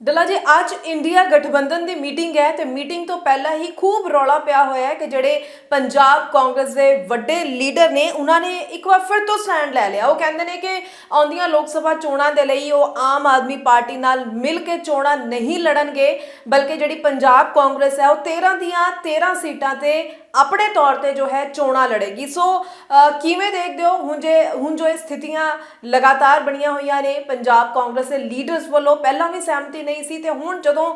ਡੱਲਾ ਜੀ, ਅੱਜ ਇੰਡੀਆ ਗਠਬੰਧਨ ਦੀ ਮੀਟਿੰਗ ਹੈ ਤੇ ਮੀਟਿੰਗ ਤੋਂ ਪਹਿਲਾਂ ਹੀ ਖੂਬ ਰੌਲਾ ਪਿਆ ਹੋਇਆ ਹੈ ਕਿ ਜਿਹੜੇ ਪੰਜਾਬ ਕਾਂਗਰਸ ਦੇ ਵੱਡੇ ਲੀਡਰ ਨੇ, ਉਹਨਾਂ ਨੇ ਇੱਕ ਵਾਰ ਫਿਰ ਤੋਂ ਸਟੈਂਡ ਲੈ ਲਿਆ। ਉਹ ਕਹਿੰਦੇ ਨੇ ਕਿ ਆਉਂਦੀਆਂ ਲੋਕ ਸਭਾ ਚੋਣਾਂ ਦੇ ਲਈ ਉਹ ਆਮ ਆਦਮੀ ਪਾਰਟੀ ਨਾਲ ਮਿਲ ਕੇ ਚੋਣਾਂ ਨਹੀਂ ਲੜਨਗੇ, ਬਲਕਿ ਜਿਹੜੀ ਪੰਜਾਬ ਕਾਂਗਰਸ ਹੈ, ਉਹ 13 ਦੀਆਂ 13 ਸੀਟਾਂ ਤੇ ਆਪਣੇ ਤੌਰ ਤੇ ਜੋ ਹੈ ਚੋਣਾਂ ਲੜੇਗੀ। ਸੋ ਕਿਵੇਂ ਦੇਖਦੇ ਹੋ? ਹੁਣ ਜੇ, ਹੁਣ ਜੋ ਇਹ ਸਥਿਤੀਆਂ ਲਗਾਤਾਰ ਬਣੀਆਂ ਹੋਈਆਂ ਨੇ, ਪੰਜਾਬ ਕਾਂਗਰਸ ਦੇ ਲੀਡਰਸ ਵੱਲੋਂ ਪਹਿਲਾਂ ਵੀ ਸਹਿਮਤੀ ਨਹੀਂ ਸੀ ਤੇ ਹੁਣ ਜਦੋਂ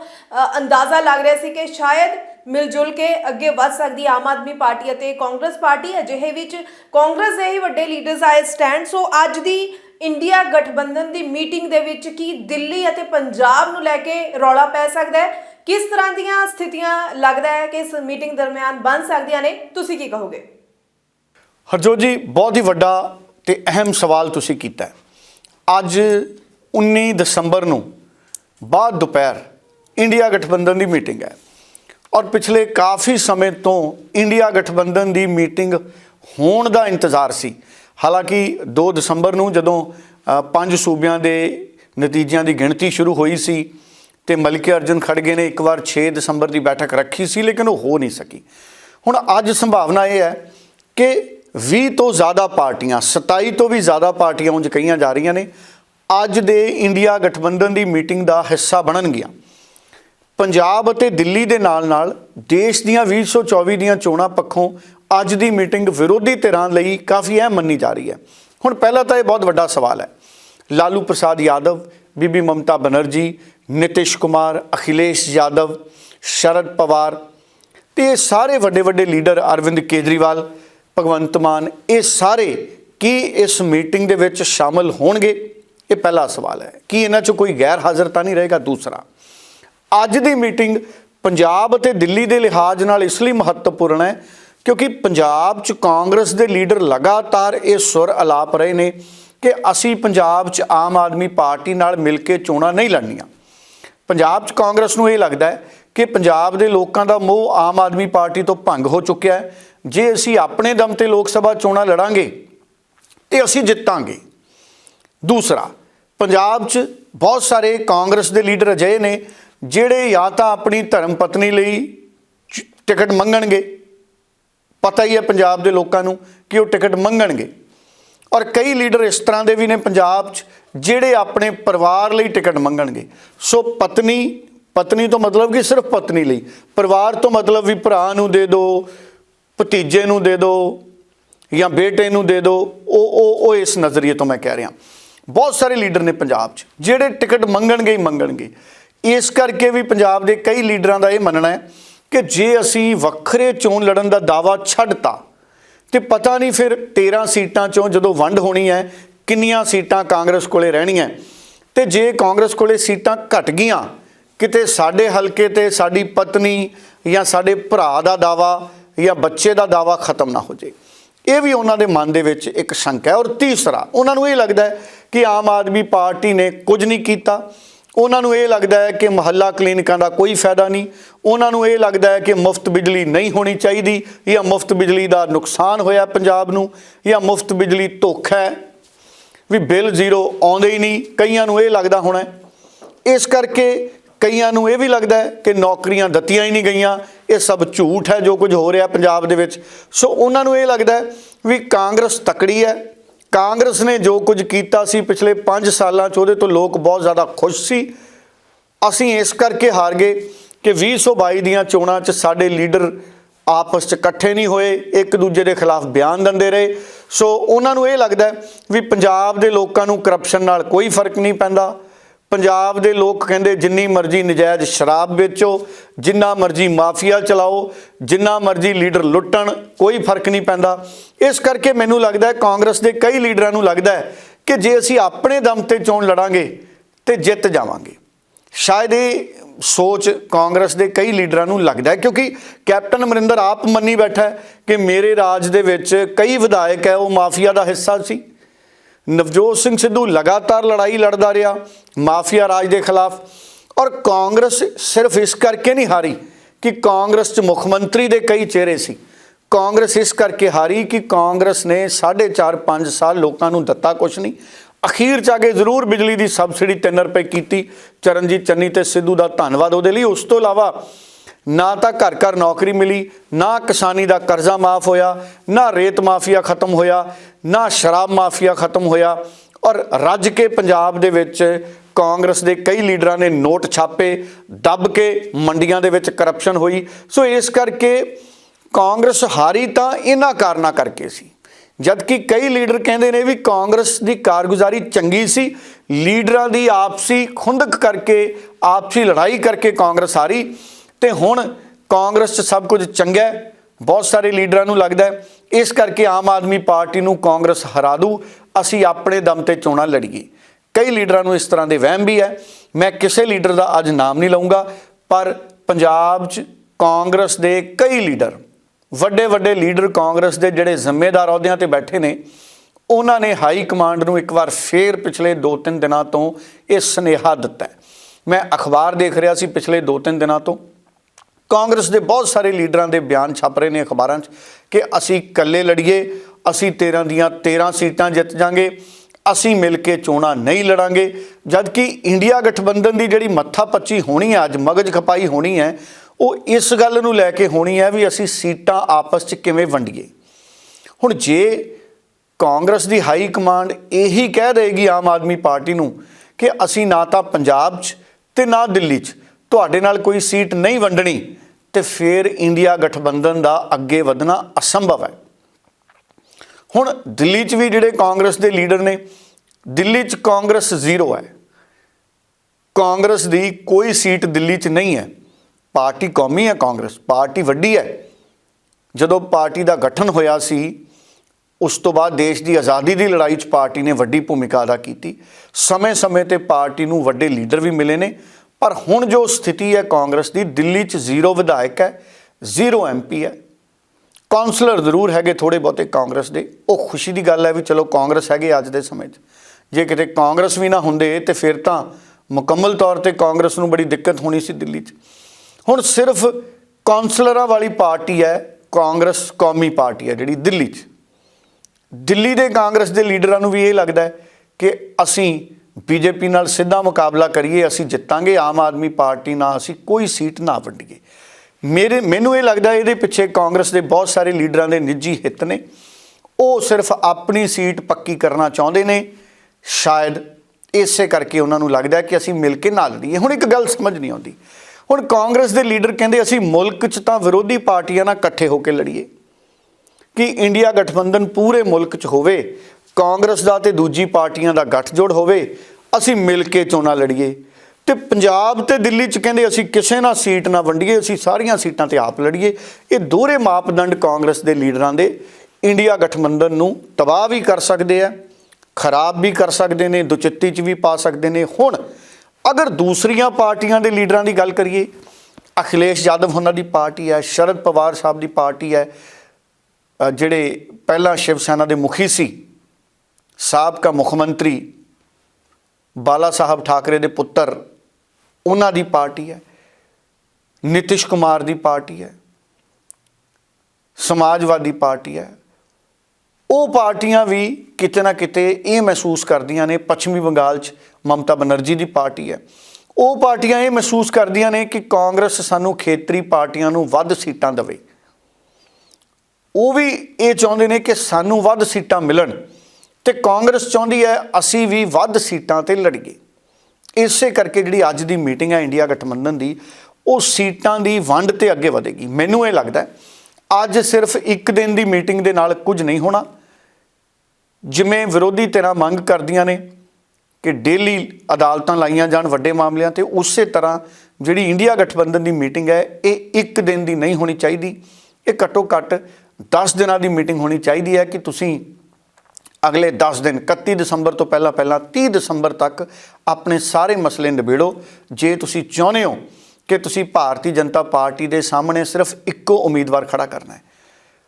ਅੰਦਾਜ਼ਾ ਲੱਗ ਰਿਹਾ ਸੀ ਕਿ ਸ਼ਾਇਦ ਮਿਲ ਜੁਲ ਕੇ ਅੱਗੇ ਵੱਧ ਸਕਦੀ ਆਮ ਆਦਮੀ ਪਾਰਟੀ ਅਤੇ ਕਾਂਗਰਸ ਪਾਰਟੀ, ਅਜਿਹੇ ਵਿੱਚ ਕਾਂਗਰਸ ਦੇ ਹੀ ਵੱਡੇ ਲੀਡਰਸ ਆਏ ਸਟੈਂਡ। ਸੋ ਅੱਜ ਦੀ ਇੰਡੀਆ ਗਠਬੰਧਨ ਦੀ ਮੀਟਿੰਗ ਦੇ ਵਿੱਚ ਕੀ ਦਿੱਲੀ ਅਤੇ ਪੰਜਾਬ ਨੂੰ ਲੈ ਕੇ ਰੌਲਾ ਪੈ ਸਕਦਾ ਹੈ? ਕਿਸ ਤਰ੍ਹਾਂ ਦੀਆਂ ਸਥਿਤੀਆਂ ਲੱਗਦਾ ਹੈ ਕਿ ਇਸ ਮੀਟਿੰਗ ਦਰਮਿਆਨ ਬਣ ਸਕਦੀਆਂ ਨੇ, ਤੁਸੀਂ ਕੀ ਕਹੋਗੇ? ਹਰਜੋਤ ਜੀ, ਬਹੁਤ ਹੀ ਵੱਡਾ ਤੇ ਅਹਿਮ ਸਵਾਲ ਤੁਸੀਂ ਕੀਤਾ ਅੱਜ 19 ਦਸੰਬਰ ਨੂੰ ਬਾਅਦ ਦੁਪਹਿਰ ਇੰਡੀਆ ਗਠਬੰਧਨ ਦੀ ਮੀਟਿੰਗ ਹੈ ਔਰ ਪਿਛਲੇ ਕਾਫੀ ਸਮੇਂ ਤੋਂ ਇੰਡੀਆ ਗਠਬੰਧਨ ਦੀ ਮੀਟਿੰਗ ਹੋਣ ਦਾ ਇੰਤਜ਼ਾਰ ਸੀ। ਹਾਲਾਂਕਿ 2 ਦਸੰਬਰ ਨੂੰ ਜਦੋਂ ਪੰਜ ਸੂਬਿਆਂ ਦੇ ਨਤੀਜਿਆਂ ਦੀ ਗਿਣਤੀ ਸ਼ੁਰੂ ਹੋਈ ਸੀ ਤੇ ਮਲਿਕ ਅਰਜਨ ਖੜਗੇ ਨੇ, ਇੱਕ ਵਾਰ 6 ਦਸੰਬਰ ਦੀ ਬੈਠਕ ਰੱਖੀ ਸੀ, ਲੇਕਿਨ ਉਹ ਹੋ ਨਹੀਂ ਸਕੀ। ਹੁਣ ਅੱਜ ਸੰਭਾਵਨਾ ਇਹ ਹੈ ਕਿ 20 ਤੋਂ ਜ਼ਿਆਦਾ ਪਾਰਟੀਆਂ 27 ਤੋਂ ਵੀ ਜ਼ਿਆਦਾ ਪਾਰਟੀਆਂ ਉਂਝ ਕਹੀਆਂ ਜਾ ਰਹੀਆਂ ਨੇ, ਅੱਜ ਦੇ ਇੰਡੀਆ ਗਠਬੰਧਨ ਦੀ ਮੀਟਿੰਗ ਦਾ ਹਿੱਸਾ ਬਣਨਗੀਆਂ। ਪੰਜਾਬ ਅਤੇ ਦਿੱਲੀ ਦੇ ਨਾਲ-ਨਾਲ ਦੇਸ਼ ਦੀਆਂ 2024 ਦੀਆਂ ਚੋਣਾਂ ਪੱਖੋਂ ਅੱਜ ਦੀ ਮੀਟਿੰਗ ਵਿਰੋਧੀ ਧਿਰਾਂ ਲਈ ਕਾਫੀ ਅਹਿਮ ਮੰਨੀ ਜਾ ਰਹੀ ਹੈ। ਹੁਣ ਪਹਿਲਾ ਤਾਂ ਇਹ ਬਹੁਤ ਵੱਡਾ ਸਵਾਲ ਹੈ। ਲਾਲੂ ਪ੍ਰਸਾਦ ਯਾਦਵ, ਬੀਬੀ ਮਮਤਾ ਬਨਰਜੀ ਨਿਤਿਸ਼ ਕੁਮਾਰ, ਅਖਿਲੇਸ਼ ਯਾਦਵ, ਸ਼ਰਦ ਪਵਾਰ ਤੇ ਇਹ ਸਾਰੇ ਵੱਡੇ ਵੱਡੇ ਲੀਡਰ ਅਰਵਿੰਦ ਕੇਜਰੀਵਾਲ, ਭਗਵੰਤ ਮਾਨ, ਇਹ ਸਾਰੇ ਕੀ ਇਸ ਮੀਟਿੰਗ ਦੇ ਵਿੱਚ ਸ਼ਾਮਲ ਹੋਣਗੇ? ਇਹ ਪਹਿਲਾ ਸਵਾਲ ਹੈ। ਕੀ ਇਹਨਾਂ 'ਚ ਕੋਈ ਗੈਰ ਹਾਜ਼ਰ ਤਾਂ ਨਹੀਂ ਰਹੇਗਾ? ਦੂਸਰਾ, ਅੱਜ ਦੀ ਮੀਟਿੰਗ ਪੰਜਾਬ ਅਤੇ ਦਿੱਲੀ ਦੇ ਲਿਹਾਜ਼ ਨਾਲ ਇਸ ਲਈ ਮਹੱਤਵਪੂਰਨ ਹੈ ਕਿਉਂਕਿ ਪੰਜਾਬ 'ਚ ਕਾਂਗਰਸ ਦੇ ਲੀਡਰ ਲਗਾਤਾਰ ਇਹ ਸੁਰ ਅਲਾਪ ਰਹੇ ਨੇ ਕਿ ਅਸੀਂ ਪੰਜਾਬ 'ਚ ਆਮ ਆਦਮੀ ਪਾਰਟੀ ਨਾਲ ਮਿਲ ਕੇ ਚੋਣਾਂ ਨਹੀਂ ਲੜਨੀਆਂ। ਪੰਜਾਬ 'ਚ ਕਾਂਗਰਸ ਨੂੰ ਇਹ ਲੱਗਦਾ ਹੈ ਕਿ ਪੰਜਾਬ ਦੇ ਲੋਕਾਂ ਦਾ ਮੋਹ ਆਮ ਆਦਮੀ ਪਾਰਟੀ ਤੋਂ ਭੰਗ ਹੋ ਚੁੱਕਿਆ ਹੈ। ਜੇ ਅਸੀਂ ਆਪਣੇ ਦਮ ਤੇ ਲੋਕ ਸਭਾ ਚੋਣਾਂ ਲੜਾਂਗੇ, ਤੇ ਅਸੀਂ ਜਿੱਤਾਂਗੇ। ਦੂਸਰਾ, ਪੰਜਾਬ 'ਚ ਬਹੁਤ ਸਾਰੇ ਕਾਂਗਰਸ ਦੇ ਲੀਡਰ ਅਜਿਹੇ ਨੇ ਜਿਹੜੇ ਜਾਂ ਤਾਂ ਆਪਣੀ ਧਰਮ ਪਤਨੀ ਲਈ ਚ- ਟਿਕਟ ਮੰਗਣਗੇ। ਪਤਾ ਹੀ ਹੈ ਪੰਜਾਬ ਦੇ ਲੋਕਾਂ ਨੂੰ ਕਿ ਉਹ ਟਿਕਟ ਮੰਗਣਗੇ। ਔਰ ਕਈ ਲੀਡਰ ਇਸ ਤਰ੍ਹਾਂ ਦੇ ਵੀ ਨੇ ਪੰਜਾਬ 'ਚ, ਜਿਹੜੇ ਆਪਣੇ ਪਰਿਵਾਰ ਲਈ ਟਿਕਟ ਮੰਗਣਗੇ। ਸੋ ਪਤਨੀ ਪਤਨੀ ਤੋਂ ਮਤਲਬ ਕਿ ਸਿਰਫ ਪਤਨੀ ਲਈ। ਪਰਿਵਾਰ ਤੋਂ ਮਤਲਬ ਵੀ ਭਰਾ ਨੂੰ ਦੇ ਦਿਓ ਭਤੀਜੇ ਨੂੰ ਦੇ ਦਿਓ ਜਾਂ ਬੇਟੇ ਨੂੰ ਦੇ ਦਿਓ ਉਹ ਉਹ ਉਹ ਇਸ ਨਜ਼ਰੀਏ ਤੋਂ ਮੈਂ ਕਹਿ ਰਿਹਾ। ਬਹੁਤ ਸਾਰੇ ਲੀਡਰ ਨੇ ਪੰਜਾਬ 'ਚ, ਜਿਹੜੇ ਟਿਕਟ ਮੰਗਣਗੇ ਹੀ ਮੰਗਣਗੇ। ਇਸ ਕਰਕੇ ਵੀ ਪੰਜਾਬ ਦੇ ਕਈ ਲੀਡਰਾਂ ਦਾ ਇਹ ਮੰਨਣਾ ਹੈ ਕਿ ਜੇ ਅਸੀਂ ਵੱਖਰੇ ਚੋਣ ਲੜਨ ਦਾ ਦਾਵਾ ਛੱਡਤਾ ਤੇ ਪਤਾ ਨਹੀਂ ਫਿਰ 13 ਸੀਟਾਂ ਚੋਂ ਜਦੋਂ ਵੰਡ ਹੋਣੀ ਹੈ, ਕਿੰਨੀਆਂ ਸੀਟਾਂ ਕਾਂਗਰਸ ਕੋਲੇ ਰਹਿਣੀਆਂ ਤੇ ਜੇ ਕਾਂਗਰਸ ਕੋਲੇ ਸੀਟਾਂ ਘਟ ਗਈਆਂ, ਕਿਤੇ ਸਾਡੇ ਹਲਕੇ ਤੇ ਸਾਡੀ ਪਤਨੀ ਜਾਂ ਸਾਡੇ ਭਰਾ ਦਾ ਦਾਵਾ ਜਾਂ ਬੱਚੇ ਦਾ ਦਾਵਾ ਖਤਮ ਨਾ ਹੋ ਜੇ। ਇਹ ਵੀ ਉਹਨਾਂ ਦੇ ਮਨ ਦੇ ਵਿੱਚ ਇੱਕ ਸ਼ੰਕਾ ਹੈ ਔਰ ਤੀਸਰਾ, ਉਹਨਾਂ ਨੂੰ ਇਹ ਲੱਗਦਾ ਹੈ ਕਿ ਆਮ ਆਦਮੀ ਪਾਰਟੀ ਨੇ ਕੁਝ ਨਹੀਂ ਕੀਤਾ। ਉਹਨਾਂ ਨੂੰ ਇਹ ਲੱਗਦਾ ਹੈ ਕਿ ਮਹੱਲਾ ਕਲੀਨਿਕਾਂ ਦਾ ਕੋਈ ਫਾਇਦਾ ਨਹੀਂ। ਉਹਨਾਂ ਨੂੰ ਇਹ ਲੱਗਦਾ ਹੈ ਕਿ ਮੁਫਤ ਬਿਜਲੀ ਨਹੀਂ ਹੋਣੀ ਚਾਹੀਦੀ ਜਾਂ ਮੁਫਤ ਬਿਜਲੀ ਦਾ ਨੁਕਸਾਨ ਹੋਇਆ ਪੰਜਾਬ ਨੂੰ ਜਾਂ ਮੁਫਤ ਬਿਜਲੀ ਧੋਖਾ ਹੈ। ਵੀ ਬਿੱਲ ਜ਼ੀਰੋ ਆਉਂਦੇ ਹੀ ਨਹੀਂ, ਕਈਆਂ ਨੂੰ ਇਹ ਲੱਗਦਾ ਹੋਣਾ ਇਸ ਕਰਕੇ ਕਈਆਂ ਨੂੰ ਇਹ ਵੀ ਲੱਗਦਾ ਕਿ ਨੌਕਰੀਆਂ ਦਿੱਤੀਆਂ ਹੀ ਨਹੀਂ ਗਈਆਂ। ਇਹ ਸਭ ਝੂਠ ਹੈ ਜੋ ਕੁਝ ਹੋ ਰਿਹਾ ਪੰਜਾਬ ਦੇ ਵਿੱਚ। ਸੋ ਉਹਨਾਂ ਨੂੰ ਇਹ ਲੱਗਦਾ ਵੀ ਕਾਂਗਰਸ ਤਕੜੀ ਹੈ। ਕਾਂਗਰਸ ਨੇ ਜੋ ਕੁਝ ਕੀਤਾ ਸੀ ਪਿਛਲੇ 5 ਸਾਲਾਂ 'ਚ, ਉਹਦੇ ਤੋਂ ਲੋਕ ਬਹੁਤ ਜ਼ਿਆਦਾ ਖੁਸ਼ ਸੀ। ਅਸੀਂ ਇਸ ਕਰਕੇ ਹਾਰ ਗਏ ਕਿ 2022 ਦੀਆਂ ਚੋਣਾਂ 'ਚ ਸਾਡੇ ਲੀਡਰ ਆਪਸ 'ਚ ਇਕੱਠੇ ਨਹੀਂ ਹੋਏ, ਇੱਕ ਦੂਜੇ ਦੇ ਖਿਲਾਫ ਬਿਆਨ ਦਿੰਦੇ ਰਹੇ। ਸੋ ਉਹਨਾਂ ਨੂੰ ਇਹ ਲੱਗਦਾ ਵੀ ਪੰਜਾਬ ਦੇ ਲੋਕਾਂ ਨੂੰ ਕਰਪਸ਼ਨ ਨਾਲ ਕੋਈ ਫ਼ਰਕ ਨਹੀਂ ਪੈਂਦਾ। ਪੰਜਾਬ ਦੇ ਲੋਕ ਕਹਿੰਦੇ ਜਿੰਨੀ ਮਰਜ਼ੀ ਨਜਾਇਜ਼ ਸ਼ਰਾਬ ਵੇਚੋ, ਜਿੰਨਾ ਮਰਜ਼ੀ ਮਾਫੀਆ ਚਲਾਓ, ਜਿੰਨਾ ਮਰਜ਼ੀ ਲੀਡਰ ਲੁੱਟਣ, ਕੋਈ ਫ਼ਰਕ ਨਹੀਂ ਪੈਂਦਾ। ਇਸ ਕਰਕੇ ਮੈਨੂੰ ਲੱਗਦਾ ਹੈ ਕਾਂਗਰਸ ਦੇ ਕਈ ਲੀਡਰਾਂ ਨੂੰ ਲੱਗਦਾ ਹੈ ਕਿ ਜੇ ਅਸੀਂ ਆਪਣੇ ਦਮ ਤੇ ਚੋਣ ਲੜਾਂਗੇ ਤੇ ਜਿੱਤ ਜਾਵਾਂਗੇ। ਸ਼ਾਇਦ ਇਹ ਸੋਚ ਕਾਂਗਰਸ ਦੇ ਕਈ ਲੀਡਰਾਂ ਨੂੰ ਲੱਗਦਾ ਹੈ, ਕਿਉਂਕਿ ਕੈਪਟਨ ਅਮਰਿੰਦਰ ਆਪ ਮੰਨੀ ਬੈਠਾ ਹੈ ਕਿ ਮੇਰੇ ਰਾਜ ਦੇ ਵਿੱਚ ਕਈ ਵਿਧਾਇਕ ਹੈ, ਉਹ ਮਾਫੀਆ ਦਾ ਹਿੱਸਾ ਸੀ। ਨਵਜੋਤ ਸਿੰਘ ਸਿੱਧੂ ਲਗਾਤਾਰ ਲੜਾਈ ਲੜਦਾ ਰਿਹਾ, ਮਾਫੀਆ ਰਾਜ ਦੇ ਖਿਲਾਫ। ਔਰ ਕਾਂਗਰਸ ਸਿਰਫ ਇਸ ਕਰਕੇ ਨਹੀਂ ਹਾਰੀ ਕਿ ਕਾਂਗਰਸ 'ਚ ਮੁੱਖ ਮੰਤਰੀ ਦੇ ਕਈ ਚਿਹਰੇ ਸੀ। ਕਾਂਗਰਸ ਇਸ ਕਰਕੇ ਹਾਰੀ ਕਿ ਕਾਂਗਰਸ ਨੇ 4.5 5 ਸਾਲ ਲੋਕਾਂ ਨੂੰ ਦਿੱਤਾ ਕੁਛ ਨਹੀਂ। ਅਖੀਰ ਚ ਆ ਕੇ ਜ਼ਰੂਰ ਬਿਜਲੀ ਦੀ ਸਬਸਿਡੀ 3 ਰੁਪਏ ਕੀਤੀ। ਚਰਨਜੀਤ ਚੰਨੀ ਤੇ ਸਿੱਧੂ ਦਾ ਧੰਨਵਾਦ ਉਹਦੇ ਲਈ। ਉਸ ਤੋਂ ਇਲਾਵਾ ਨਾ ਤਾਂ ਘਰ ਘਰ ਨੌਕਰੀ ਮਿਲੀ, ਨਾ ਕਿਸਾਨੀ ਦਾ ਕਰਜ਼ਾ ਮਾਫ ਹੋਇਆ, ਨਾ ਰੇਤ ਮਾਫੀਆ ਖਤਮ ਹੋਇਆ, ਨਾ ਸ਼ਰਾਬ ਮਾਫੀਆ ਖਤਮ ਹੋਇਆ ਔਰ ਰੱਜ ਕੇ ਪੰਜਾਬ ਦੇ ਵਿੱਚ ਕਾਂਗਰਸ ਦੇ ਕਈ ਲੀਡਰਾਂ ਨੇ ਨੋਟ ਛਾਪੇ, ਦੱਬ ਕੇ ਮੰਡੀਆਂ ਦੇ ਵਿੱਚ ਕਰਪਸ਼ਨ ਹੋਈ। ਸੋ ਇਸ ਕਰਕੇ ਕਾਂਗਰਸ ਹਾਰੀ ਤਾਂ ਇਹਨਾਂ ਕਾਰਨਾਂ ਕਰਕੇ ਸੀ। ਜਦਕਿ ਕਈ ਲੀਡਰ ਕਹਿੰਦੇ ਨੇ ਵੀ ਕਾਂਗਰਸ ਦੀ ਕਾਰਗੁਜ਼ਾਰੀ ਚੰਗੀ ਸੀ, ਲੀਡਰਾਂ ਦੀ ਆਪਸੀ ਖੁੰਦਕ ਕਰਕੇ, ਆਪਸੀ ਲੜਾਈ ਕਰਕੇ ਕਾਂਗਰਸ ਹਾਰੀ। ਤੇ ਹੁਣ ਕਾਂਗਰਸ 'ਚ ਸਭ ਕੁਝ ਚੰਗਾ ਹੈ, ਬਹੁਤ ਸਾਰੇ ਲੀਡਰਾਂ ਨੂੰ ਲੱਗਦਾ ਹੈ, ਇਸ ਕਰਕੇ ਆਮ ਆਦਮੀ ਪਾਰਟੀ ਨੂੰ ਕਾਂਗਰਸ ਹਰਾ ਦੂ, ਅਸੀਂ ਆਪਣੇ ਦਮ ਤੇ ਚੋਣਾਂ ਲੜੀਏ। ਕਈ ਲੀਡਰਾਂ ਨੂੰ ਇਸ ਤਰ੍ਹਾਂ ਦੇ ਵਹਿਮ ਵੀ ਹੈ, ਮੈਂ ਕਿਸੇ ਲੀਡਰ ਦਾ ਅੱਜ ਨਾਮ ਨਹੀਂ ਲਵਾਂਗਾ ਪਰ ਪੰਜਾਬ 'ਚ ਕਾਂਗਰਸ ਦੇ ਕਈ ਲੀਡਰ ਵੱਡੇ ਵੱਡੇ ਲੀਡਰ ਕਾਂਗਰਸ ਦੇ ਜਿਹੜੇ ਜ਼ਿੰਮੇਦਾਰ ਅਹੁਦਿਆਂ ਤੇ ਬੈਠੇ ਨੇ, ਉਹਨਾਂ ਨੇ ਹਾਈ ਕਮਾਂਡ ਨੂੰ ਇੱਕ ਵਾਰ ਫੇਰ ਪਿਛਲੇ 2-3 ਦਿਨਾਂ ਤੋਂ ਇਹ ਸੁਨੇਹਾ ਦਿੱਤਾ ਮੈਂ ਅਖਬਾਰ ਦੇਖ ਰਿਹਾ ਸੀ ਪਿਛਲੇ 2-3 ਦਿਨਾਂ ਤੋਂ ਕਾਂਗਰਸ ਦੇ ਬਹੁਤ ਸਾਰੇ ਲੀਡਰਾਂ ਦੇ ਬਿਆਨ ਛਪ ਰਹੇ ਨੇ ਅਖਬਾਰਾਂ 'ਚ ਕਿ ਅਸੀਂ ਇਕੱਲੇ ਲੜੀਏ, ਅਸੀਂ 13 ਦੀਆਂ 13 ਸੀਟਾਂ ਜਿੱਤ ਜਾਾਂਗੇ, ਅਸੀਂ ਮਿਲ ਕੇ ਚੋਣਾਂ ਨਹੀਂ ਲੜਾਂਗੇ, ਜਦਕਿ ਇੰਡੀਆ ਗਠਬੰਧਨ ਦੀ ਜਿਹੜੀ ਮੱਥਾ ਪੱਚੀ ਹੋਣੀ ਹੈ, ਅੱਜ ਮਗਜ ਖਪਾਈ ਹੋਣੀ ਹੈ, ਉਹ ਇਸ ਗੱਲ ਨੂੰ ਲੈ ਕੇ ਹੋਣੀ ਹੈ ਵੀ ਅਸੀਂ ਸੀਟਾਂ ਆਪਸ 'ਚ ਕਿਵੇਂ ਵੰਡੀਏ। ਹੁਣ ਜੇ ਕਾਂਗਰਸ ਦੀ ਹਾਈ ਕਮਾਂਡ ਇਹੀ ਕਹਿ ਰਹੇਗੀ ਆਮ ਆਦਮੀ ਪਾਰਟੀ ਨੂੰ ਕਿ ਅਸੀਂ ਨਾ ਤਾਂ ਪੰਜਾਬ 'ਚ ਤੇ ਨਾ ਦਿੱਲੀ 'ਚ ਤੁਹਾਡੇ ਨਾਲ ਕੋਈ ਸੀਟ ਨਹੀਂ ਵੰਡਣੀ ਤੇ ਫਿਰ ਇੰਡੀਆ ਗਠਬੰਧਨ ਦਾ ਅੱਗੇ ਵਧਣਾ ਅਸੰਭਵ ਹੈ। ਹੁਣ ਦਿੱਲੀ 'ਚ ਵੀ ਜਿਹੜੇ ਕਾਂਗਰਸ ਦੇ ਲੀਡਰ ਨੇ, ਦਿੱਲੀ 'ਚ ਕਾਂਗਰਸ ਜ਼ੀਰੋ ਹੈ। ਕਾਂਗਰਸ ਦੀ ਕੋਈ ਸੀਟ ਦਿੱਲੀ 'ਚ ਨਹੀਂ ਹੈ। ਪਾਰਟੀ ਕੌਮੀ ਹੈ ਕਾਂਗਰਸ, ਪਾਰਟੀ ਵੱਡੀ ਹੈ। ਜਦੋਂ ਪਾਰਟੀ ਦਾ ਗਠਨ ਹੋਇਆ ਸੀ, ਉਸ ਤੋਂ ਬਾਅਦ ਦੇਸ਼ ਦੀ ਆਜ਼ਾਦੀ ਦੀ ਲੜਾਈ 'ਚ ਪਾਰਟੀ ਨੇ ਵੱਡੀ ਭੂਮਿਕਾ ਅਦਾ ਕੀਤੀ। ਸਮੇਂ-ਸਮੇਂ ਤੇ ਪਾਰਟੀ ਨੂੰ ਵੱਡੇ ਲੀਡਰ ਵੀ ਮਿਲੇ ਨੇ। ਪਰ ਹੁਣ ਜੋ ਸਥਿਤੀ ਹੈ ਕਾਂਗਰਸ ਦੀ, ਦਿੱਲੀ 'ਚ ਜ਼ੀਰੋ ਵਿਧਾਇਕ ਹੈ, ਜ਼ੀਰੋ ਐਮਪੀ ਹੈ। ਕਾਉਂਸਲਰ ਜ਼ਰੂਰ ਹੈਗੇ ਥੋੜੇ ਬਹੁਤੇ ਕਾਂਗਰਸ ਦੇ। ਉਹ ਖੁਸ਼ੀ ਦੀ ਗੱਲ ਹੈ ਵੀ ਚਲੋ ਕਾਂਗਰਸ ਹੈਗੇ ਅੱਜ ਦੇ ਸਮੇਂ 'ਚ। ਜੇ ਕਿਤੇ ਕਾਂਗਰਸ ਵੀ ਨਾ ਹੁੰਦੇ, ਤੇ ਫਿਰ ਤਾਂ ਮੁਕੰਮਲ ਤੌਰ ਤੇ ਕਾਂਗਰਸ ਨੂੰ ਬੜੀ ਦਿੱਕਤ ਹੋਣੀ ਸੀ ਦਿੱਲੀ 'ਚ। ਹੁਣ ਸਿਰਫ ਕਾਉਂਸਲਰਾਂ ਵਾਲੀ ਪਾਰਟੀ ਹੈ, ਕਾਂਗਰਸ ਕੌਮੀ ਪਾਰਟੀ ਹੈ ਜਿਹੜੀ ਦਿੱਲੀ 'ਚ। ਦਿੱਲੀ ਦੇ ਕਾਂਗਰਸ ਦੇ ਲੀਡਰਾਂ ਨੂੰ ਵੀ ਇਹ ਲੱਗਦਾ ਹੈ ਕਿ ਅਸੀਂ ਬੀਜੇਪੀ ਨਾਲ ਸਿੱਧਾ ਮੁਕਾਬਲਾ ਕਰੀਏ, ਅਸੀਂ ਜਿੱਤਾਂਗੇ, ਆਮ ਆਦਮੀ ਪਾਰਟੀ ਨਾਲ ਅਸੀਂ ਕੋਈ ਸੀਟ ਨਾ ਵੰਡੀਏ। ਮੇਰੇ, ਮੈਨੂੰ ਇਹ ਲੱਗਦਾ ਇਹਦੇ ਪਿੱਛੇ ਕਾਂਗਰਸ ਦੇ ਬਹੁਤ ਸਾਰੇ ਲੀਡਰਾਂ ਦੇ ਨਿੱਜੀ ਹਿੱਤ ਨੇ। ਉਹ ਸਿਰਫ ਆਪਣੀ ਸੀਟ ਪੱਕੀ ਕਰਨਾ ਚਾਹੁੰਦੇ ਨੇ। ਸ਼ਾਇਦ ਇਸੇ ਕਰਕੇ ਉਹਨਾਂ ਨੂੰ ਲੱਗਦਾ ਕਿ ਅਸੀਂ ਮਿਲ ਕੇ ਨਾਲ ਲੜੀਏ। ਹੁਣ ਇੱਕ ਗੱਲ ਸਮਝ ਨਹੀਂ ਆਉਂਦੀ। ਹੁਣ ਕਾਂਗਰਸ ਦੇ ਲੀਡਰ ਕਹਿੰਦੇ, ਅਸੀਂ ਮੁਲਕ 'ਚ ਤਾਂ ਵਿਰੋਧੀ ਪਾਰਟੀਆਂ ਨਾਲ ਇਕੱਠੇ ਹੋ ਕੇ ਲੜੀਏ। ਕਿ ਇੰਡੀਆ ਗਠਬੰਧਨ ਪੂਰੇ ਮੁਲਕ 'ਚ ਹੋਵੇ ਕਾਂਗਰਸ ਦਾ ਤੇ ਦੂਜੀ ਪਾਰਟੀਆਂ ਦਾ ਗੱਠਜੋੜ ਹੋਵੇ, ਅਸੀਂ ਮਿਲ ਕੇ ਚੋਣਾਂ ਲੜੀਏ। ਤੇ ਪੰਜਾਬ ਤੇ ਦਿੱਲੀ 'ਚ ਕਹਿੰਦੇ ਅਸੀਂ ਕਿਸੇ ਨਾਲ ਸੀਟ ਨਾ ਵੰਡੀਏ, ਅਸੀਂ ਸਾਰੀਆਂ ਸੀਟਾਂ ਤੇ ਆਪ ਲੜੀਏ। ਇਹ ਦੋਹਰੇ ਮਾਪਦੰਡ ਕਾਂਗਰਸ ਦੇ ਲੀਡਰਾਂ ਦੇ ਇੰਡੀਆ ਗਠਬੰਧਨ ਨੂੰ ਤਬਾਹ ਵੀ ਕਰ ਸਕਦੇ ਆ, ਖਰਾਬ ਵੀ ਕਰ ਸਕਦੇ ਨੇ, ਦੁਚਿੱਤੀ 'ਚ ਵੀ ਪਾ ਸਕਦੇ ਨੇ। ਹੁਣ ਅਗਰ ਦੂਸਰੀਆਂ ਪਾਰਟੀਆਂ ਦੇ ਲੀਡਰਾਂ ਦੀ ਗੱਲ ਕਰੀਏ, ਅਖਿਲੇਸ਼ ਯਾਦਵ ਉਹਨਾਂ ਦੀ ਪਾਰਟੀ ਹੈ, ਸ਼ਰਦ ਪਵਾਰ ਸਾਹਿਬ ਦੀ ਪਾਰਟੀ ਹੈ ਜਿਹੜੇ ਪਹਿਲਾਂ ਸ਼ਿਵ ਸੈਨਾ ਦੇ ਮੁਖੀ ਸੀ ਸਾਬਕਾ ਮੁੱਖ ਮੰਤਰੀ ਬਾਲਾ ਸਾਹਿਬ ਠਾਕਰੇ ਦੇ ਪੁੱਤਰ, ਉਹਨਾਂ ਦੀ ਪਾਰਟੀ ਹੈ, ਨਿਤਿਸ਼ ਕੁਮਾਰ ਦੀ ਪਾਰਟੀ ਹੈ, ਸਮਾਜਵਾਦੀ ਪਾਰਟੀ ਹੈ। ਉਹ ਪਾਰਟੀਆਂ ਵੀ ਕਿਤੇ ਨਾ ਕਿਤੇ ਇਹ ਮਹਿਸੂਸ ਕਰਦੀਆਂ ਨੇ, ਪੱਛਮੀ ਬੰਗਾਲ 'ਚ ਮਮਤਾ ਬਨਰਜੀ ਦੀ ਪਾਰਟੀ ਹੈ। ਉਹ ਪਾਰਟੀਆਂ ਇਹ ਮਹਿਸੂਸ ਕਰਦੀਆਂ ਨੇ ਕਿ ਕਾਂਗਰਸ ਸਾਨੂੰ ਖੇਤਰੀ ਪਾਰਟੀਆਂ ਨੂੰ ਵੱਧ ਸੀਟਾਂ ਦੇਵੇ। ਉਹ ਵੀ ਇਹ ਚਾਹੁੰਦੇ ਨੇ ਕਿ ਸਾਨੂੰ ਵੱਧ ਸੀਟਾਂ ਮਿਲਣ। ਤੇ ਕਾਂਗਰਸ ਚਾਹੁੰਦੀ ਹੈ ਅਸੀਂ ਵੀ ਵੱਧ ਸੀਟਾਂ ਤੇ ਲੜੀਏ। ਇਸੇ ਕਰਕੇ ਜਿਹੜੀ ਅੱਜ ਦੀ ਮੀਟਿੰਗ ਹੈ ਇੰਡੀਆ ਗਠਬੰਧਨ ਦੀ, ਉਹ ਸੀਟਾਂ ਦੀ ਵੰਡ ਤੇ ਅੱਗੇ ਵਧੇਗੀ। ਮੈਨੂੰ ਇਹ ਲੱਗਦਾ ਅੱਜ ਸਿਰਫ ਇੱਕ ਦਿਨ ਦੀ ਮੀਟਿੰਗ ਦੇ ਨਾਲ ਕੁਝ ਨਹੀਂ ਹੋਣਾ। ਜਿਵੇਂ ਵਿਰੋਧੀ ਧਿਰਾਂ ਮੰਗ ਕਰਦੀਆਂ ਨੇ ਕਿ ਡੇਲੀ ਅਦਾਲਤਾਂ ਲਾਈਆਂ ਜਾਣ ਵੱਡੇ ਮਾਮਲਿਆਂ ਤੇ, ਉਸੇ ਤਰ੍ਹਾਂ ਜਿਹੜੀ ਇੰਡੀਆ ਗਠਬੰਧਨ ਦੀ ਮੀਟਿੰਗ ਹੈ, ਇਹ ਇੱਕ ਦਿਨ ਦੀ ਨਹੀਂ ਹੋਣੀ ਚਾਹੀਦੀ। ਇਹ ਘੱਟੋ ਘੱਟ 10 ਦਿਨਾਂ ਦੀ ਮੀਟਿੰਗ ਹੋਣੀ ਚਾਹੀਦੀ ਹੈ ਕਿ ਤੁਸੀਂ ਅਗਲੇ 10 ਦਿਨ 31 ਦਸੰਬਰ ਤੋਂ ਪਹਿਲਾਂ ਪਹਿਲਾਂ 30 ਦਸੰਬਰ ਤੱਕ ਆਪਣੇ ਸਾਰੇ ਮਸਲੇ ਨਿਬੇੜੋ। ਜੇ ਤੁਸੀਂ ਚਾਹੁੰਦੇ ਹੋ ਕਿ ਤੁਸੀਂ ਭਾਰਤੀ ਜਨਤਾ ਪਾਰਟੀ ਦੇ ਸਾਹਮਣੇ ਸਿਰਫ ਇੱਕੋ ਉਮੀਦਵਾਰ ਖੜਾ ਕਰਨਾ ਹੈ।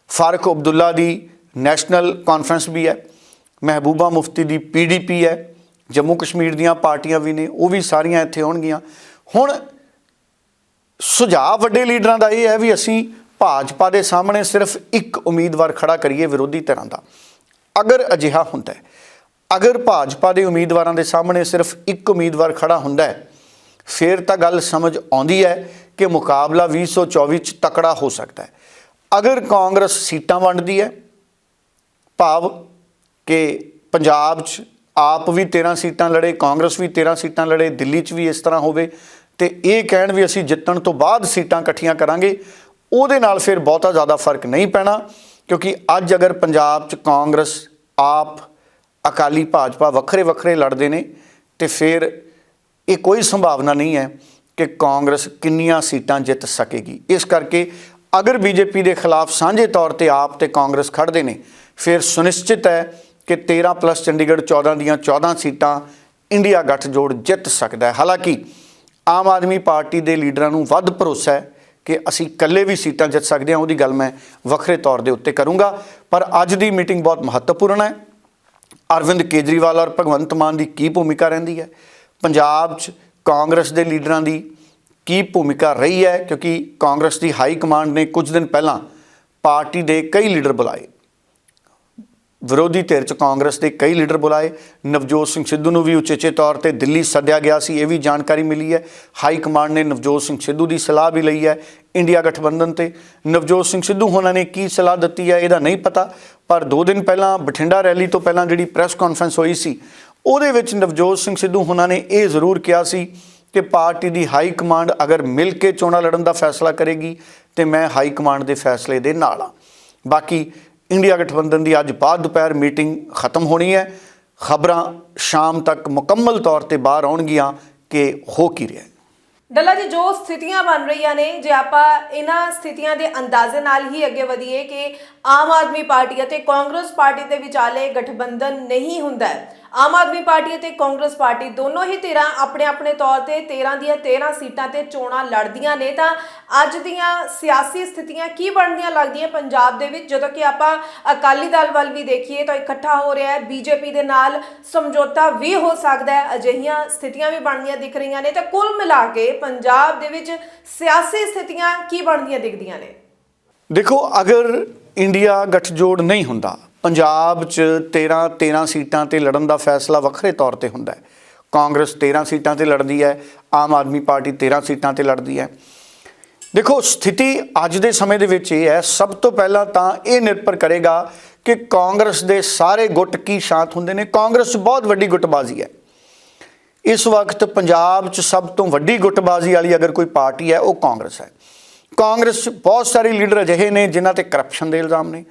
ਫਾਰਕ ਅਬਦੁੱਲਾ ਦੀ ਨੈਸ਼ਨਲ ਕਾਨਫਰੰਸ ਵੀ ਹੈ, ਮਹਿਬੂਬਾ ਮੁਫਤੀ ਦੀ ਪੀਡੀਪੀ ਹੈ, ਜੰਮੂ ਕਸ਼ਮੀਰ ਦੀਆਂ ਪਾਰਟੀਆਂ ਵੀ ਨੇ, ਉਹ ਵੀ ਸਾਰੀਆਂ ਇੱਥੇ ਆਉਣਗੀਆਂ। ਹੁਣ ਸੁਝਾਅ ਵੱਡੇ ਲੀਡਰਾਂ ਦਾ ਇਹ ਹੈ ਵੀ ਅਸੀਂ ਭਾਜਪਾ ਦੇ ਸਾਹਮਣੇ ਸਿਰਫ ਇੱਕ ਉਮੀਦਵਾਰ ਖੜਾ ਕਰੀਏ ਵਿਰੋਧੀ ਧਿਰਾਂ ਦਾ। ਅਗਰ ਅਜਿਹਾ ਹੁੰਦਾ ਹੈ, ਅਗਰ ਭਾਜਪਾ ਦੇ ਉਮੀਦਵਾਰਾਂ ਦੇ ਸਾਹਮਣੇ ਸਿਰਫ ਇੱਕ ਉਮੀਦਵਾਰ ਖੜਾ ਹੁੰਦਾ ਹੈ, ਫਿਰ ਤਾਂ ਗੱਲ ਸਮਝ ਆਉਂਦੀ ਹੈ ਕਿ ਮੁਕਾਬਲਾ 2024 ਚ ਤਕੜਾ ਹੋ ਸਕਦਾ ਹੈ। ਅਗਰ ਕਾਂਗਰਸ ਸੀਟਾਂ ਵੰਡਦੀ ਹੈ, ਭਾਵ ਕਿ ਪੰਜਾਬ 'ਚ ਆਪ ਵੀ 13 ਸੀਟਾਂ ਲੜੇ, ਕਾਂਗਰਸ ਵੀ 13 ਸੀਟਾਂ ਲੜੇ, ਦਿੱਲੀ 'ਚ ਵੀ ਇਸ ਤਰ੍ਹਾਂ ਹੋਵੇ, ਤੇ ਇਹ ਕਹਿਣ ਵੀ ਅਸੀਂ ਜਿੱਤਣ ਤੋਂ ਬਾਅਦ ਸੀਟਾਂ ਇਕੱਠੀਆਂ ਕਰਾਂਗੇ, ਉਹਦੇ ਨਾਲ ਫਿਰ ਬਹੁਤਾ ਜ਼ਿਆਦਾ ਫ਼ਰਕ ਨਹੀਂ ਪੈਣਾ। ਕਿਉਂਕਿ ਅੱਜ ਅਗਰ ਪੰਜਾਬ 'ਚ ਕਾਂਗਰਸ, ਆਪ, ਅਕਾਲੀ ਭਾਜਪਾ ਵੱਖਰੇ ਵੱਖਰੇ ਲੜਦੇ ਨੇ, ਤੇ ਫਿਰ ਇਹ ਕੋਈ ਸੰਭਾਵਨਾ ਨਹੀਂ ਹੈ ਕਿ ਕਾਂਗਰਸ ਕਿੰਨੀਆਂ ਸੀਟਾਂ ਜਿੱਤ ਸਕੇਗੀ। ਇਸ ਕਰਕੇ ਅਗਰ ਬੀਜੇਪੀ ਦੇ ਖਿਲਾਫ ਸਾਂਝੇ ਤੌਰ ਤੇ ਆਪ ਤੇ ਕਾਂਗਰਸ ਖੜਦੇ ਨੇ, ਫਿਰ ਸੁਨਿਸ਼ਚਿਤ ਹੈ ਕਿ 13 ਪਲੱਸ ਚੰਡੀਗੜ੍ਹ 14 ਦੀਆਂ 14 ਸੀਟਾਂ ਇੰਡੀਆ ਗੱਠਜੋੜ ਜਿੱਤ ਸਕਦਾ ਹੈ। ਹਾਲਾਂਕਿ ਆਮ ਆਦਮੀ ਪਾਰਟੀ ਦੇ ਲੀਡਰਾਂ ਨੂੰ ਵੱਧ ਭਰੋਸਾ ਹੈ ਕਿ ਅਸੀਂ ਇਕੱਲੇ ਵੀ ਸੀਟਾਂ ਜਿੱਤ ਸਕਦੇ ਹਾਂ, ਉਹਦੀ ਗੱਲ ਮੈਂ ਵੱਖਰੇ ਤੌਰ ਦੇ ਉੱਤੇ ਕਰੂੰਗਾ। ਪਰ ਅੱਜ ਦੀ ਮੀਟਿੰਗ ਬਹੁਤ ਮਹੱਤਵਪੂਰਨ ਹੈ। ਅਰਵਿੰਦ ਕੇਜਰੀਵਾਲ ਔਰ ਭਗਵੰਤ ਮਾਨ ਦੀ ਕੀ ਭੂਮਿਕਾ ਰਹਿੰਦੀ ਹੈ? ਪੰਜਾਬ 'ਚ ਕਾਂਗਰਸ ਦੇ ਲੀਡਰਾਂ ਦੀ ਕੀ ਭੂਮਿਕਾ ਰਹੀ ਹੈ? ਕਿਉਂਕਿ ਕਾਂਗਰਸ ਦੀ ਹਾਈ ਕਮਾਂਡ ਨੇ ਕੁਝ ਦਿਨ ਪਹਿਲਾਂ ਪਾਰਟੀ ਦੇ ਕਈ ਲੀਡਰ ਬੁਲਾਏ। ਵਿਰੋਧੀ ਧਿਰ ਚ ਕਾਂਗਰਸ ਦੇ ਕਈ ਲੀਡਰ ਬੁਲਾਏ। ਨਵਜੋਤ ਸਿੰਘ ਸਿੱਧੂ ਨੂੰ ਵੀ ਉਚੇਚੇ ਤੌਰ ਤੇ ਦਿੱਲੀ ਸੱਦਿਆ ਗਿਆ ਸੀ, ਇਹ ਵੀ ਜਾਣਕਾਰੀ ਮਿਲੀ ਹੈ। ਹਾਈ ਕਮਾਂਡ ਨੇ ਨਵਜੋਤ ਸਿੰਘ ਸਿੱਧੂ ਦੀ ਸਲਾਹ ਵੀ ਲਈ ਹੈ ਇੰਡੀਆ ਗਠਬੰਧਨ ਤੇ। ਨਵਜੋਤ ਸਿੰਘ ਸਿੱਧੂ ਹੋਣਾ ਨੇ ਕੀ ਸਲਾਹ ਦਿੱਤੀ ਹੈ ਇਹਦਾ ਨਹੀਂ ਪਤਾ, ਪਰ 2 ਦਿਨ ਪਹਿਲਾਂ ਬਠਿੰਡਾ ਰੈਲੀ ਤੋਂ ਪਹਿਲਾਂ ਜਿਹੜੀ ਪ੍ਰੈਸ ਕਾਨਫਰੰਸ ਹੋਈ ਸੀ, ਉਹਦੇ ਵਿੱਚ ਨਵਜੋਤ ਸਿੰਘ ਸਿੱਧੂ ਹੋਣਾ ਨੇ ਇਹ ਜ਼ਰੂਰ ਕਿਹਾ ਸੀ ਕਿ ਪਾਰਟੀ ਦੀ ਹਾਈ ਕਮਾਂਡ ਅਗਰ ਮਿਲ ਕੇ ਚੋਣਾਂ ਲੜਨ ਦਾ ਫੈਸਲਾ ਕਰੇਗੀ, ਤੇ ਮੈਂ ਹਾਈ ਕਮਾਂਡ ਦੇ ਫੈਸਲੇ ਦੇ ਨਾਲ ਆ ਬਾਕੀ ਇੰਡੀਆ ਗਠਬੰਧਨ ਦੀ ਅੱਜ ਬਾਅਦ ਦੁਪਹਿਰ ਮੀਟਿੰਗ ਖਤਮ ਹੋਣੀ ਹੈ। ਖਬਰਾਂ ਸ਼ਾਮ ਤੱਕ ਮੁਕੰਮਲ ਤੌਰ ਤੇ ਬਾਹਰ ਆਉਣਗੀਆਂ ਕਿ ਹੋ ਕੀ ਰਿਹਾ ਡੱਲਾ ਜੀ, ਜੋ ਸਥਿਤੀਆਂ ਬਣ ਰਹੀਆਂ ਨੇ, ਜੇ ਆਪਾਂ ਇਹਨਾਂ ਸਥਿਤੀਆਂ ਦੇ ਅੰਦਾਜ਼ੇ ਨਾਲ ਹੀ ਅੱਗੇ ਵਧੀਏ ਕਿ ਆਮ ਆਦਮੀ ਪਾਰਟੀ ਅਤੇ ਕਾਂਗਰਸ ਪਾਰਟੀ ਦੇ ਵਿਚਾਲੇ ਗਠਬੰਧਨ ਨਹੀਂ ਹੁੰਦਾ ਹੈ ਆਮ ਆਦਮੀ ਪਾਰਟੀ ਅਤੇ ਕਾਂਗਰਸ ਪਾਰਟੀ ਦੋਨੋਂ ਹੀ ਧਿਰਾਂ ਆਪਣੇ ਆਪਣੇ ਤੌਰ ਤੇ 13 ਦੀਆਂ 13 ਸੀਟਾਂ ਤੇ ਚੋਣਾਂ ਲੜਦੀਆਂ ਨੇ ਤਾਂ ਅੱਜ ਦੀਆਂ ਸਿਆਸੀ ਸਥਿਤੀਆਂ ਕੀ ਬਣਦੀਆਂ ਲੱਗਦੀਆਂ ਪੰਜਾਬ ਦੇ ਵਿੱਚ? ਜਦੋਂ ਕਿ ਆਪਾਂ ਅਕਾਲੀ ਦਲ ਵੱਲ ਵੀ ਦੇਖੀਏ ਤਾਂ ਇਕੱਠਾ ਹੋ ਰਿਹਾ ਹੈ, ਬੀਜੇਪੀ ਦੇ ਨਾਲ ਸਮਝੌਤਾ ਵੀ ਹੋ ਸਕਦਾ ਹੈ, ਅਜਿਹੀਆਂ ਸਥਿਤੀਆਂ ਵੀ ਬਣਦੀਆਂ ਦਿਖ ਰਹੀਆਂ ਨੇ ਤਾਂ ਕੁੱਲ ਮਿਲਾ ਕੇ ਪੰਜਾਬ ਦੇ ਵਿੱਚ ਸਿਆਸੀ ਸਥਿਤੀਆਂ ਕੀ ਬਣਦੀਆਂ ਦਿਖਦੀਆਂ ਨੇ? ਦੇਖੋ, ਅਗਰ ਇੰਡੀਆ ਗੱਠਜੋੜ ਨਹੀਂ ਹੁੰਦਾ ਪੰਜਾਬ 'ਚ 13 13 ਸੀਟਾਂ ਤੇ ਲੜਨ ਦਾ ਫੈਸਲਾ ਵੱਖਰੇ ਤੌਰ ਤੇ ਹੁੰਦਾ ਹੈ। ਕਾਂਗਰਸ 13 ਸੀਟਾਂ ਤੇ ਲੜਦੀ ਹੈ, ਆਮ ਆਦਮੀ ਪਾਰਟੀ 13 ਸੀਟਾਂ ਤੇ ਲੜਦੀ ਹੈ। ਦੇਖੋ, ਸਥਿਤੀ ਅੱਜ ਦੇ ਸਮੇਂ ਦੇ ਵਿੱਚ ਇਹ ਹੈ, ਸਭ ਤੋਂ ਪਹਿਲਾਂ ਤਾਂ ਇਹ ਨਿਰਭਰ ਕਰੇਗਾ ਕਿ ਕਾਂਗਰਸ ਦੇ ਸਾਰੇ ਗੁੱਟ ਕੀ ਸ਼ਾਂਤ ਹੁੰਦੇ ਨੇ। ਕਾਂਗਰਸ 'ਚ ਬਹੁਤ ਵੱਡੀ ਗੁੱਟਬਾਜ਼ੀ ਹੈ। ਇਸ ਵਕਤ ਪੰਜਾਬ 'ਚ ਸਭ ਤੋਂ ਵੱਡੀ ਗੁੱਟਬਾਜ਼ੀ ਵਾਲੀ ਅਗਰ ਕੋਈ ਪਾਰਟੀ ਹੈ, ਉਹ ਕਾਂਗਰਸ ਹੈ। ਕਾਂਗਰਸ 'ਚ ਬਹੁਤ ਸਾਰੇ ਲੀਡਰ ਅਜਿਹੇ ਨੇ ਜਿਨ੍ਹਾਂ ਤੇ ਕਰਪਸ਼ਨ ਦੇ ਇਲਜ਼ਾਮ ਨੇ।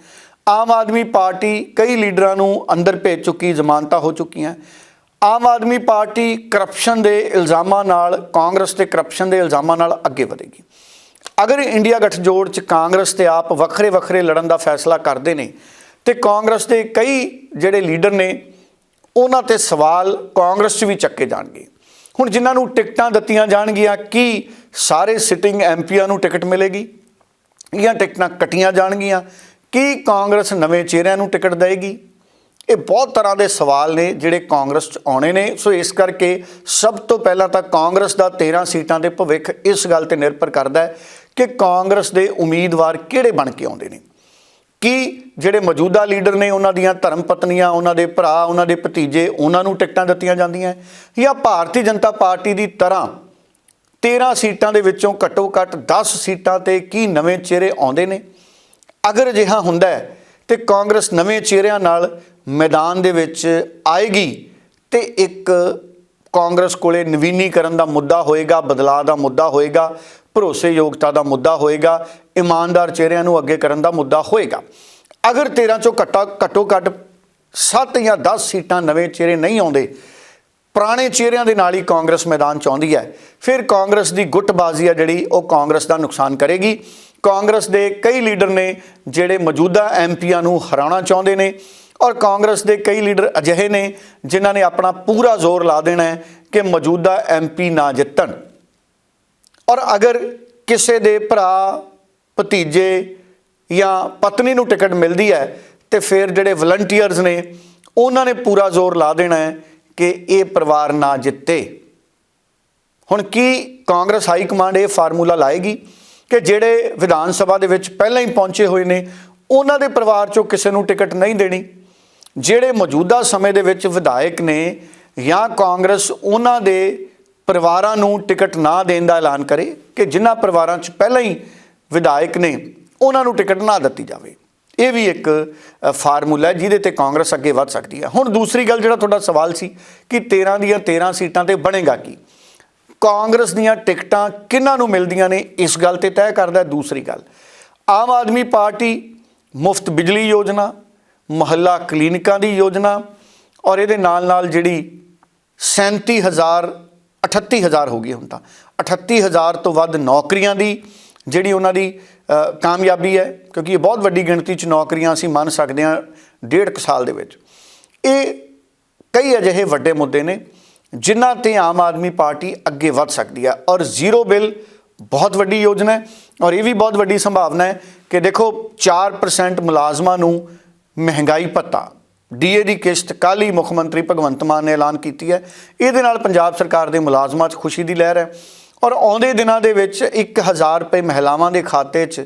ਆਮ ਆਦਮੀ ਪਾਰਟੀ ਕਈ ਲੀਡਰਾਂ ਨੂੰ ਅੰਦਰ ਭੇਜ ਚੁੱਕੀ, ਜ਼ਮਾਨਤਾਂ ਹੋ ਚੁੱਕੀਆਂ। ਆਮ ਆਦਮੀ ਪਾਰਟੀ ਕਰਪਸ਼ਨ ਦੇ ਇਲਜ਼ਾਮਾਂ ਨਾਲ, ਕਾਂਗਰਸ ਤੇ ਕਰਪਸ਼ਨ ਦੇ ਇਲਜ਼ਾਮਾਂ ਨਾਲ ਅੱਗੇ ਵਧੇਗੀ। ਅਗਰ ਇੰਡੀਆ ਗੱਠਜੋੜ 'ਚ ਕਾਂਗਰਸ ਤੇ ਆਪ ਵੱਖਰੇ ਵੱਖਰੇ ਲੜਨ ਦਾ ਫੈਸਲਾ ਕਰਦੇ ਨੇ, ਤੇ ਕਾਂਗਰਸ ਦੇ ਕਈ ਜਿਹੜੇ ਲੀਡਰ ਨੇ, ਉਹਨਾਂ ਤੇ ਸਵਾਲ ਕਾਂਗਰਸ 'ਚ ਵੀ ਚੱਕੇ ਜਾਣਗੇ। ਹੁਣ ਜਿਨ੍ਹਾਂ ਨੂੰ ਟਿਕਟਾਂ ਦਿੱਤੀਆਂ ਜਾਣਗੀਆਂ, ਕੀ ਸਾਰੇ ਸਿਟਿੰਗ ਐਮਪੀਆਂ ਨੂੰ ਟਿਕਟ ਮਿਲੇਗੀ? ਜਾਂ ਟਿਕਟਾਂ ਕੱਟੀਆਂ ਜਾਣਗੀਆਂ? ਕੀ ਕਾਂਗਰਸ ਨਵੇਂ ਚਿਹਰਿਆਂ ਨੂੰ ਟਿਕਟ ਦੇਵੇਗੀ? ਇਹ ਬਹੁਤ ਤਰ੍ਹਾਂ ਦੇ ਸਵਾਲ ਨੇ ਜਿਹੜੇ ਕਾਂਗਰਸ 'ਚ ਆਉਣੇ ਨੇ। ਸੋ ਇਸ ਕਰਕੇ ਸਭ ਤੋਂ ਪਹਿਲਾਂ ਤਾਂ ਕਾਂਗਰਸ ਦਾ 13 ਸੀਟਾਂ ਦੇ ਭਵਿੱਖ ਇਸ ਗੱਲ ਤੇ ਨਿਰਭਰ ਕਰਦਾ ਹੈ ਕਿ ਕਾਂਗਰਸ ਦੇ ਉਮੀਦਵਾਰ ਕਿਹੜੇ ਬਣ ਕੇ ਆਉਂਦੇ ਨੇ। ਕੀ ਜਿਹੜੇ ਮੌਜੂਦਾ ਲੀਡਰ ਨੇ ਉਹਨਾਂ ਦੀਆਂ ਧਰਮ ਪਤਨੀਆਂ, ਉਹਨਾਂ ਦੇ ਭਰਾ, ਉਹਨਾਂ ਦੇ ਭਤੀਜੇ, ਉਹਨਾਂ ਨੂੰ ਟਿਕਟਾਂ ਦਿੱਤੀਆਂ ਜਾਂਦੀਆਂ ਜਾਂ ਭਾਰਤੀ ਜਨਤਾ ਪਾਰਟੀ ਦੀ ਤਰ੍ਹਾਂ 13 ਸੀਟਾਂ ਦੇ ਵਿੱਚੋਂ ਘੱਟੋ ਘੱਟ 10 ਸੀਟਾਂ ਤੇ ਕੀ ਨਵੇਂ ਚਿਹਰੇ ਆਉਂਦੇ ਨੇ? ਅਗਰ ਅਜਿਹਾ ਹੁੰਦਾ ਹੈ ਤੇ ਕਾਂਗਰਸ ਨਵੇਂ ਚਿਹਰਿਆਂ ਨਾਲ ਮੈਦਾਨ ਦੇ ਵਿੱਚ ਆਏਗੀ ਤੇ ਇੱਕ ਕਾਂਗਰਸ ਕੋਲੇ ਨਵੀਨੀਕਰਨ ਦਾ ਮੁੱਦਾ ਹੋਏਗਾ, ਬਦਲਾਅ ਦਾ ਮੁੱਦਾ ਹੋਏਗਾ, ਭਰੋਸੇਯੋਗਤਾ ਦਾ ਮੁੱਦਾ ਹੋਏਗਾ, ਇਮਾਨਦਾਰ ਚਿਹਰਿਆਂ ਨੂੰ ਅੱਗੇ ਕਰਨ ਦਾ ਮੁੱਦਾ ਹੋਏਗਾ। ਅਗਰ 13 ਚੋਂ ਘੱਟਾ ਘੱਟੋ ਘੱਟ 7 ਜਾਂ 10 ਸੀਟਾਂ ਨਵੇਂ ਚਿਹਰੇ ਨਹੀਂ ਆਉਂਦੇ, ਪੁਰਾਣੇ ਚਿਹਰਿਆਂ ਦੇ ਨਾਲ ਹੀ ਕਾਂਗਰਸ ਮੈਦਾਨ ਚ ਆਉਂਦੀ ਹੈ, ਫਿਰ ਕਾਂਗਰਸ ਦੀ ਗੁੱਟਬਾਜ਼ੀ ਆ ਜਿਹੜੀ, ਉਹ ਕਾਂਗਰਸ ਦਾ ਨੁਕਸਾਨ ਕਰੇਗੀ। ਕਾਂਗਰਸ ਦੇ ਕਈ ਲੀਡਰ ਨੇ ਜਿਹੜੇ ਮੌਜੂਦਾ ਐਮਪੀਆਂ ਨੂੰ ਹਰਾਉਣਾ ਚਾਹੁੰਦੇ ਨੇ ਔਰ ਕਾਂਗਰਸ ਦੇ ਕਈ ਲੀਡਰ ਅਜਿਹੇ ਨੇ ਜਿਨ੍ਹਾਂ ਨੇ ਆਪਣਾ ਪੂਰਾ ਜ਼ੋਰ ਲਾ ਦੇਣਾ ਹੈ ਕਿ ਮੌਜੂਦਾ ਐਮਪੀ ਨਾ ਜਿੱਤਣ। ਔਰ ਅਗਰ ਕਿਸੇ ਦੇ ਭਰਾ, ਭਤੀਜੇ ਜਾਂ ਪਤਨੀ ਨੂੰ ਟਿਕਟ ਮਿਲਦੀ ਹੈ ਤੇ ਫਿਰ ਜਿਹੜੇ ਵਲੰਟੀਅਰਸ ਨੇ, ਉਹਨਾਂ ਨੇ ਪੂਰਾ ਜ਼ੋਰ ਲਾ ਦੇਣਾ ਹੈ ਕਿ ਇਹ ਪਰਿਵਾਰ ਨਾ ਜਿੱਤੇ। ਹੁਣ ਕੀ ਕਾਂਗਰਸ ਹਾਈ ਕਮਾਂਡ ਇਹ ਫਾਰਮੂਲਾ ਲਾਏਗੀ? ਕਿ ਜਿਹੜੇ ਵਿਧਾਨ ਸਭਾ ਦੇ ਵਿੱਚ ਪਹਿਲਾਂ ਹੀ ਪਹੁੰਚੇ ਹੋਏ ਨੇ, ਉਹਨਾਂ ਦੇ ਪਰਿਵਾਰ ਚੋਂ ਕਿਸੇ ਨੂੰ ਟਿਕਟ ਨਹੀਂ ਦੇਣੀ। ਜਿਹੜੇ ਮੌਜੂਦਾ ਸਮੇਂ ਦੇ ਵਿੱਚ ਵਿਧਾਇਕ ਨੇ ਜਾਂ ਕਾਂਗਰਸ, ਉਹਨਾਂ ਦੇ ਪਰਿਵਾਰਾਂ ਨੂੰ ਟਿਕਟ ਨਾ ਦੇਣ ਦਾ ਐਲਾਨ ਕਰੇ ਕਿ ਜਿਨ੍ਹਾਂ ਪਰਿਵਾਰਾਂ 'ਚ ਪਹਿਲਾਂ ਹੀ ਵਿਧਾਇਕ ਨੇ, ਉਹਨਾਂ ਨੂੰ ਟਿਕਟ ਨਾ ਦਿੱਤੀ ਜਾਵੇ। ਇਹ ਵੀ ਇੱਕ ਫਾਰਮੂਲਾ ਹੈ ਜਿਹਦੇ ਤੇ ਕਾਂਗਰਸ ਅੱਗੇ ਵੱਧ ਸਕਦੀ ਹੈ। ਹੁਣ ਦੂਸਰੀ ਗੱਲ ਜਿਹੜਾ ਤੁਹਾਡਾ ਸਵਾਲ ਸੀ ਕਿ 13 ਦੀਆਂ 13 ਸੀਟਾਂ ਤੇ ਬਣੇਗਾ ਕੀ? ਕਾਂਗਰਸ ਦੀਆਂ ਟਿਕਟਾਂ ਕਿਹਨਾਂ ਨੂੰ ਮਿਲਦੀਆਂ ਨੇ? ਇਸ ਗੱਲ ਤੇ ਤੈਅ ਕਰਦਾ ਦੂਸਰੀ ਗੱਲ। ਆਮ ਆਦਮੀ ਪਾਰਟੀ ਮੁਫਤ ਬਿਜਲੀ ਯੋਜਨਾ, ਮੁਹੱਲਾ ਕਲੀਨਿਕਾਂ ਦੀ ਯੋਜਨਾ ਔਰ ਇਹਦੇ ਨਾਲ ਨਾਲ ਜਿਹੜੀ 37000 38000 ਹੋ ਗਈ ਹੁਣ ਤਾਂ। 38000 ਤੋਂ ਵੱਧ ਨੌਕਰੀਆਂ ਦੀ ਜਿਹੜੀ ਉਹਨਾਂ ਦੀ ਕਾਮਯਾਬੀ ਹੈ, ਕਿਉਂਕਿ ਇਹ ਬਹੁਤ ਵੱਡੀ ਗਿਣਤੀ 'ਚ ਨੌਕਰੀਆਂ ਅਸੀਂ ਮੰਨ ਸਕਦੇ ਹਾਂ ਡੇਢ ਕੁ ਸਾਲ ਦੇ ਵਿੱਚ। ਇਹ ਕਈ ਅਜਿਹੇ ਵੱਡੇ ਮੁੱਦੇ ਨੇ ਜਿਨ੍ਹਾਂ ਤੇ ਆਮ ਆਦਮੀ ਪਾਰਟੀ ਅੱਗੇ ਵੱਧ ਸਕਦੀ ਹੈ ਔਰ ਜ਼ੀਰੋ ਬਿੱਲ ਬਹੁਤ ਵੱਡੀ ਯੋਜਨਾ ਹੈ ਔਰ ਇਹ ਵੀ ਬਹੁਤ ਵੱਡੀ ਸੰਭਾਵਨਾ ਹੈ ਕਿ ਦੇਖੋ 4% ਮੁਲਾਜ਼ਮਾਂ ਨੂੰ ਮਹਿੰਗਾਈ ਭੱਤਾ। ਡੀਏ ਦੀ ਕਿਸ਼ਤ ਕੱਲ੍ਹ ਹੀ ਮੁੱਖ ਮੰਤਰੀ ਭਗਵੰਤ ਮਾਨ ਨੇ ਐਲਾਨ ਕੀਤੀ ਹੈ। ਇਹਦੇ ਨਾਲ ਪੰਜਾਬ ਸਰਕਾਰ ਦੇ ਮੁਲਾਜ਼ਮਾਂ 'ਚ ਖੁਸ਼ੀ ਦੀ ਲਹਿਰ ਹੈ ਔਰ ਆਉਂਦੇ ਦਿਨਾਂ ਦੇ ਵਿੱਚ 1000 ਰੁਪਏ ਮਹਿਲਾਵਾਂ ਦੇ ਖਾਤੇ 'ਚ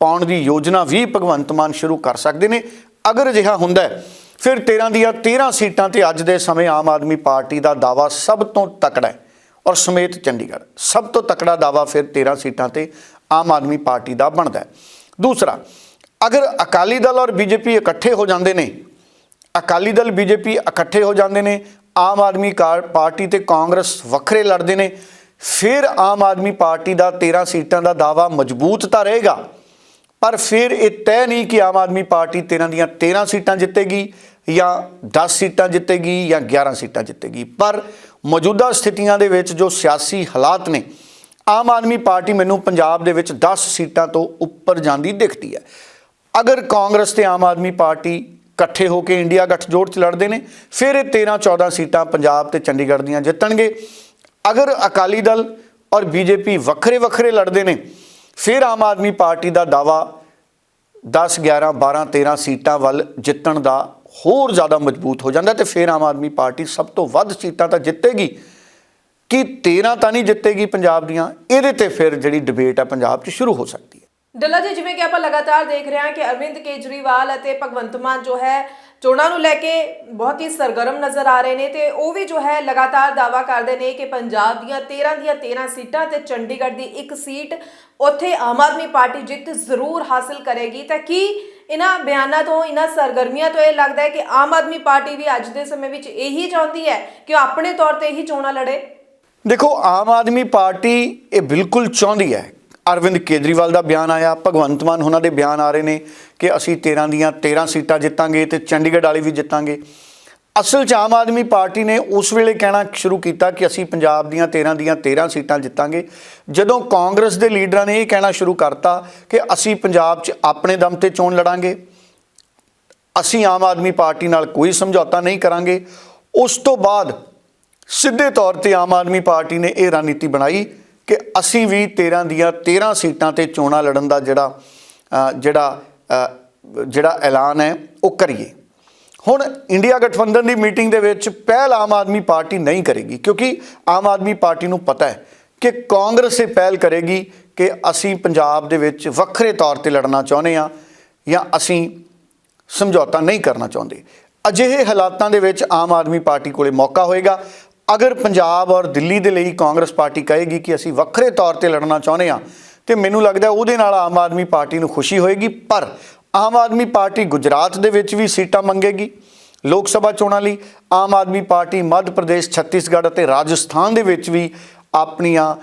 ਪਾਉਣ ਦੀ ਯੋਜਨਾ ਵੀ ਭਗਵੰਤ ਮਾਨ ਸ਼ੁਰੂ ਕਰ ਸਕਦੇ ਨੇ। ਅਗਰ ਅਜਿਹਾ ਹੁੰਦਾ ਹੈ ਫਿਰ 13 ਦੀਆਂ 13 ਸੀਟਾਂ ਤੇ ਅੱਜ ਦੇ ਸਮੇਂ ਆਮ ਆਦਮੀ ਪਾਰਟੀ ਦਾ ਦਾਵਾ ਸਭ ਤੋਂ ਤਕੜਾ ਹੈ ਔਰ ਸਮੇਤ ਚੰਡੀਗੜ੍ਹ। ਸਭ ਤੋਂ ਤਕੜਾ ਦਾਵਾ ਫਿਰ 13 ਸੀਟਾਂ ਤੇ ਆਮ ਆਦਮੀ ਪਾਰਟੀ ਦਾ ਬਣਦਾ ਹੈ। ਦੂਸਰਾ, ਅਗਰ ਅਕਾਲੀ ਦਲ ਔਰ ਬੀਜੇਪੀ ਇਕੱਠੇ ਹੋ ਜਾਂਦੇ ਨੇ, ਅਕਾਲੀ ਦਲ, ਬੀਜੇਪੀ ਇਕੱਠੇ ਹੋ ਜਾਂਦੇ ਨੇ, ਆਮ ਆਦਮੀ ਕਾਰ- ਪਾਰਟੀ ਤੇ ਕਾਂਗਰਸ ਵੱਖਰੇ ਲੜਦੇ ਨੇ, ਫਿਰ ਆਮ ਆਦਮੀ ਪਾਰਟੀ ਦਾ 13 ਸੀਟਾਂ ਦਾ ਦਾਵਾ ਮਜ਼ਬੂਤ ਤਾਂ ਰਹੇਗਾ, ਪਰ ਫਿਰ ਇਹ ਤੈਅ ਨਹੀਂ ਕਿ ਆਮ ਆਦਮੀ ਪਾਰਟੀ 13 ਦੀਆਂ 13 ਸੀਟਾਂ ਜਿੱਤੇਗੀ ਜਾਂ 10 ਸੀਟਾਂ ਜਿੱਤੇਗੀ ਜਾਂ 11 ਸੀਟਾਂ ਜਿੱਤੇਗੀ। ਪਰ ਮੌਜੂਦਾ ਸਥਿਤੀਆਂ ਦੇ ਵਿੱਚ ਜੋ ਸਿਆਸੀ ਹਾਲਾਤ ਨੇ, ਆਮ ਆਦਮੀ ਪਾਰਟੀ ਮੈਨੂੰ ਪੰਜਾਬ ਦੇ ਵਿੱਚ 10 ਸੀਟਾਂ ਤੋਂ ਉੱਪਰ ਜਾਂਦੀ ਦਿਖਦੀ ਹੈ। ਅਗਰ ਕਾਂਗਰਸ ਤੇ ਆਮ ਆਦਮੀ ਪਾਰਟੀ ਇਕੱਠੇ ਹੋ ਕੇ ਇੰਡੀਆ ਗੱਠਜੋੜ ਚ ਲੜਦੇ ਨੇ, ਫਿਰ ਇਹ 13 14 ਸੀਟਾਂ ਪੰਜਾਬ ਤੇ ਚੰਡੀਗੜ੍ਹ ਦੀਆਂ ਜਿੱਤਣਗੇ। ਅਗਰ ਅਕਾਲੀ ਦਲ ਔਰ ਬੀਜੇਪੀ ਵੱਖਰੇ ਵੱਖਰੇ ਲੜਦੇ ਨੇ, ਫਿਰ ਆਮ ਆਦਮੀ ਪਾਰਟੀ ਦਾ ਦਾਵਾ 10 11 12 13 ਸੀਟਾਂ ਵੱਲ ਜਿੱਤਣ ਦਾ ਹੋਰ ਜ਼ਿਆਦਾ ਮਜ਼ਬੂਤ ਹੋ ਜਾਂਦਾ ਤੇ ਫਿਰ ਆਮ ਆਦਮੀ ਪਾਰਟੀ ਸਭ ਤੋਂ ਵੱਧ ਸੀਟਾਂ ਤਾਂ ਜਿੱਤੇਗੀ। ਕਿ 13 ਤਾਂ ਨਹੀਂ ਜਿੱਤੇਗੀ ਪੰਜਾਬ ਦੀਆਂ? ਇਹਦੇ ਤੇ ਫਿਰ ਜਿਹੜੀ ਡਿਬੇਟ ਆ ਪੰਜਾਬ 'ਚ ਸ਼ੁਰੂ ਹੋ ਸਕਦੀ ਹੈ। ਡੱਲਾ ਜੀ, ਜਿਵੇਂ ਕਿ ਆਪਾਂ ਲਗਾਤਾਰ ਦੇਖ ਰਹੇ ਹਾਂ ਕਿ ਅਰਵਿੰਦ ਕੇਜਰੀਵਾਲ ਅਤੇ ਭਗਵੰਤ ਮਾਨ ਜੋ ਹੈ, ਚੋਣਾਂ ਨੂੰ ਲੈ ਕੇ ਬਹੁਤ ਹੀ ਸਰਗਰਮ ਨਜ਼ਰ ਆ ਰਹੇ ਨੇ ਤੇ ਉਹ ਵੀ ਜੋ ਹੈ, ਲਗਾਤਾਰ ਦਾਵਾ ਕਰਦੇ ਨੇ ਕਿ ਪੰਜਾਬ ਦੀਆਂ 13 ਦੀਆਂ 13 ਸੀਟਾਂ ਤੇ ਚੰਡੀਗੜ੍ਹ ਦੀ ਇੱਕ ਸੀਟ ਉੱਥੇ ਆਮ ਆਦਮੀ ਪਾਰਟੀ ਜਿੱਤ ਜ਼ਰੂਰ ਹਾਸਲ ਕਰੇਗੀ। ਤਾਂ ਕੀ ਇਹਨਾਂ ਬਿਆਨਾਂ ਤੋਂ ਇਹਨਾਂ ਸਰਗਰਮੀਆਂ ਤੋਂ ਇਹ ਲੱਗਦਾ ਹੈ ਕਿ ਆਮ ਆਦਮੀ ਪਾਰਟੀ ਵੀ ਅੱਜ ਦੇ ਸਮੇਂ ਵਿੱਚ ਇਹੀ ਚਾਹੁੰਦੀ ਹੈ ਕਿ ਉਹ ਆਪਣੇ ਤੌਰ ਤੇ ਹੀ ਚੋਣਾਂ ਲੜੇ। ਦੇਖੋ, ਆਮ ਆਦਮੀ ਪਾਰਟੀ ਇਹ ਬਿਲਕੁਲ ਚਾਹੁੰਦੀ ਹੈ। ਅਰਵਿੰਦ ਕੇਜਰੀਵਾਲ ਦਾ ਬਿਆਨ ਆਇਆ, ਭਗਵੰਤ ਮਾਨ ਉਹਨਾਂ ਦੇ ਬਿਆਨ ਆ ਰਹੇ ਨੇ ਕਿ ਅਸੀਂ 13 ਦੀਆਂ 13 ਸੀਟਾਂ ਜਿੱਤਾਂਗੇ ਤੇ ਚੰਡੀਗੜ੍ਹ ਵਾਲੀ ਵੀ ਜਿੱਤਾਂਗੇ। ਅਸਲ 'ਚ ਆਮ ਆਦਮੀ ਪਾਰਟੀ ਨੇ ਉਸ ਵੇਲੇ ਕਹਿਣਾ ਸ਼ੁਰੂ ਕੀਤਾ ਕਿ ਅਸੀਂ ਪੰਜਾਬ ਦੀਆਂ 13 ਦੀਆਂ 13 ਸੀਟਾਂ ਜਿੱਤਾਂਗੇ। ਜਦੋਂ ਕਾਂਗਰਸ ਦੇ ਲੀਡਰਾਂ ਨੇ ਇਹ ਕਹਿਣਾ ਸ਼ੁਰੂ ਕਰਤਾ ਕਿ ਅਸੀਂ ਪੰਜਾਬ 'ਚ ਆਪਣੇ ਦਮ ਤੇ ਚੋਣ ਲੜਾਂਗੇ। ਅਸੀਂ ਆਮ ਆਦਮੀ ਪਾਰਟੀ ਨਾਲ ਕੋਈ ਸਮਝੌਤਾ ਨਹੀਂ ਕਰਾਂਗੇ। ਉਸ ਤੋਂ ਬਾਅਦ ਸਿੱਧੇ ਤੌਰ ਤੇ ਆਮ ਆਦਮੀ ਪਾਰਟੀ ਨੇ ਇਹ ਰਣਨੀਤੀ ਬਣਾਈ ਕਿ ਅਸੀਂ ਵੀ 13 ਦੀਆਂ 13 ਸੀਟਾਂ ਤੇ ਚੋਣਾਂ ਲੜਨ ਦਾ ਜਿਹੜਾ ਜਿਹੜਾ ਜਿਹੜਾ ਐਲਾਨ ਹੈ, ਉਹ ਕਰੀਏ। ਹੁਣ ਇੰਡੀਆ ਗਠਬੰਧਨ ਦੀ ਮੀਟਿੰਗ ਦੇ ਵਿੱਚ ਪਹਿਲ ਆਮ ਆਦਮੀ ਪਾਰਟੀ ਨਹੀਂ ਕਰੇਗੀ, ਕਿਉਂਕਿ ਆਮ ਆਦਮੀ ਪਾਰਟੀ ਨੂੰ ਪਤਾ ਹੈ ਕਿ ਕਾਂਗਰਸ ਇਹ ਪਹਿਲ ਕਰੇਗੀ ਕਿ ਅਸੀਂ ਪੰਜਾਬ ਦੇ ਵਿੱਚ ਵੱਖਰੇ ਤੌਰ ਤੇ ਲੜਨਾ ਚਾਹੁੰਦੇ ਹਾਂ ਜਾਂ ਅਸੀਂ ਸਮਝੌਤਾ ਨਹੀਂ ਕਰਨਾ ਚਾਹੁੰਦੇ। ਅਜਿਹੇ ਹਾਲਾਤਾਂ ਦੇ ਵਿੱਚ ਆਮ ਆਦਮੀ ਪਾਰਟੀ ਕੋਲੇ ਮੌਕਾ ਹੋਏਗਾ। ਅਗਰ ਪੰਜਾਬ ਔਰ ਦਿੱਲੀ ਦੇ ਲਈ ਕਾਂਗਰਸ ਪਾਰਟੀ ਕਹੇਗੀ ਕਿ ਅਸੀਂ ਵੱਖਰੇ ਤੌਰ ਤੇ ਲੜਨਾ ਚਾਹੁੰਦੇ ਹਾਂ, ਤੇ ਮੈਨੂੰ ਲੱਗਦਾ ਉਹਦੇ ਨਾਲ ਆਮ ਆਦਮੀ ਪਾਰਟੀ ਨੂੰ ਖੁਸ਼ੀ ਹੋਏਗੀ, ਪਰ ਆਮ ਆਦਮੀ ਪਾਰਟੀ ਗੁਜਰਾਤ ਦੇ ਵਿੱਚ ਵੀ ਸੀਟਾਂ ਮੰਗੇਗੀ। ਲੋਕ ਸਭਾ ਚੋਣਾਂ ਲਈ ਆਮ ਆਦਮੀ ਪਾਰਟੀ ਮੱਧ ਪ੍ਰਦੇਸ਼, ਛੱਤੀਸਗੜ੍ਹ ਅਤੇ ਰਾਜਸਥਾਨ ਦੇ ਵਿੱਚ ਵੀ ਆਪਣੀਆਂ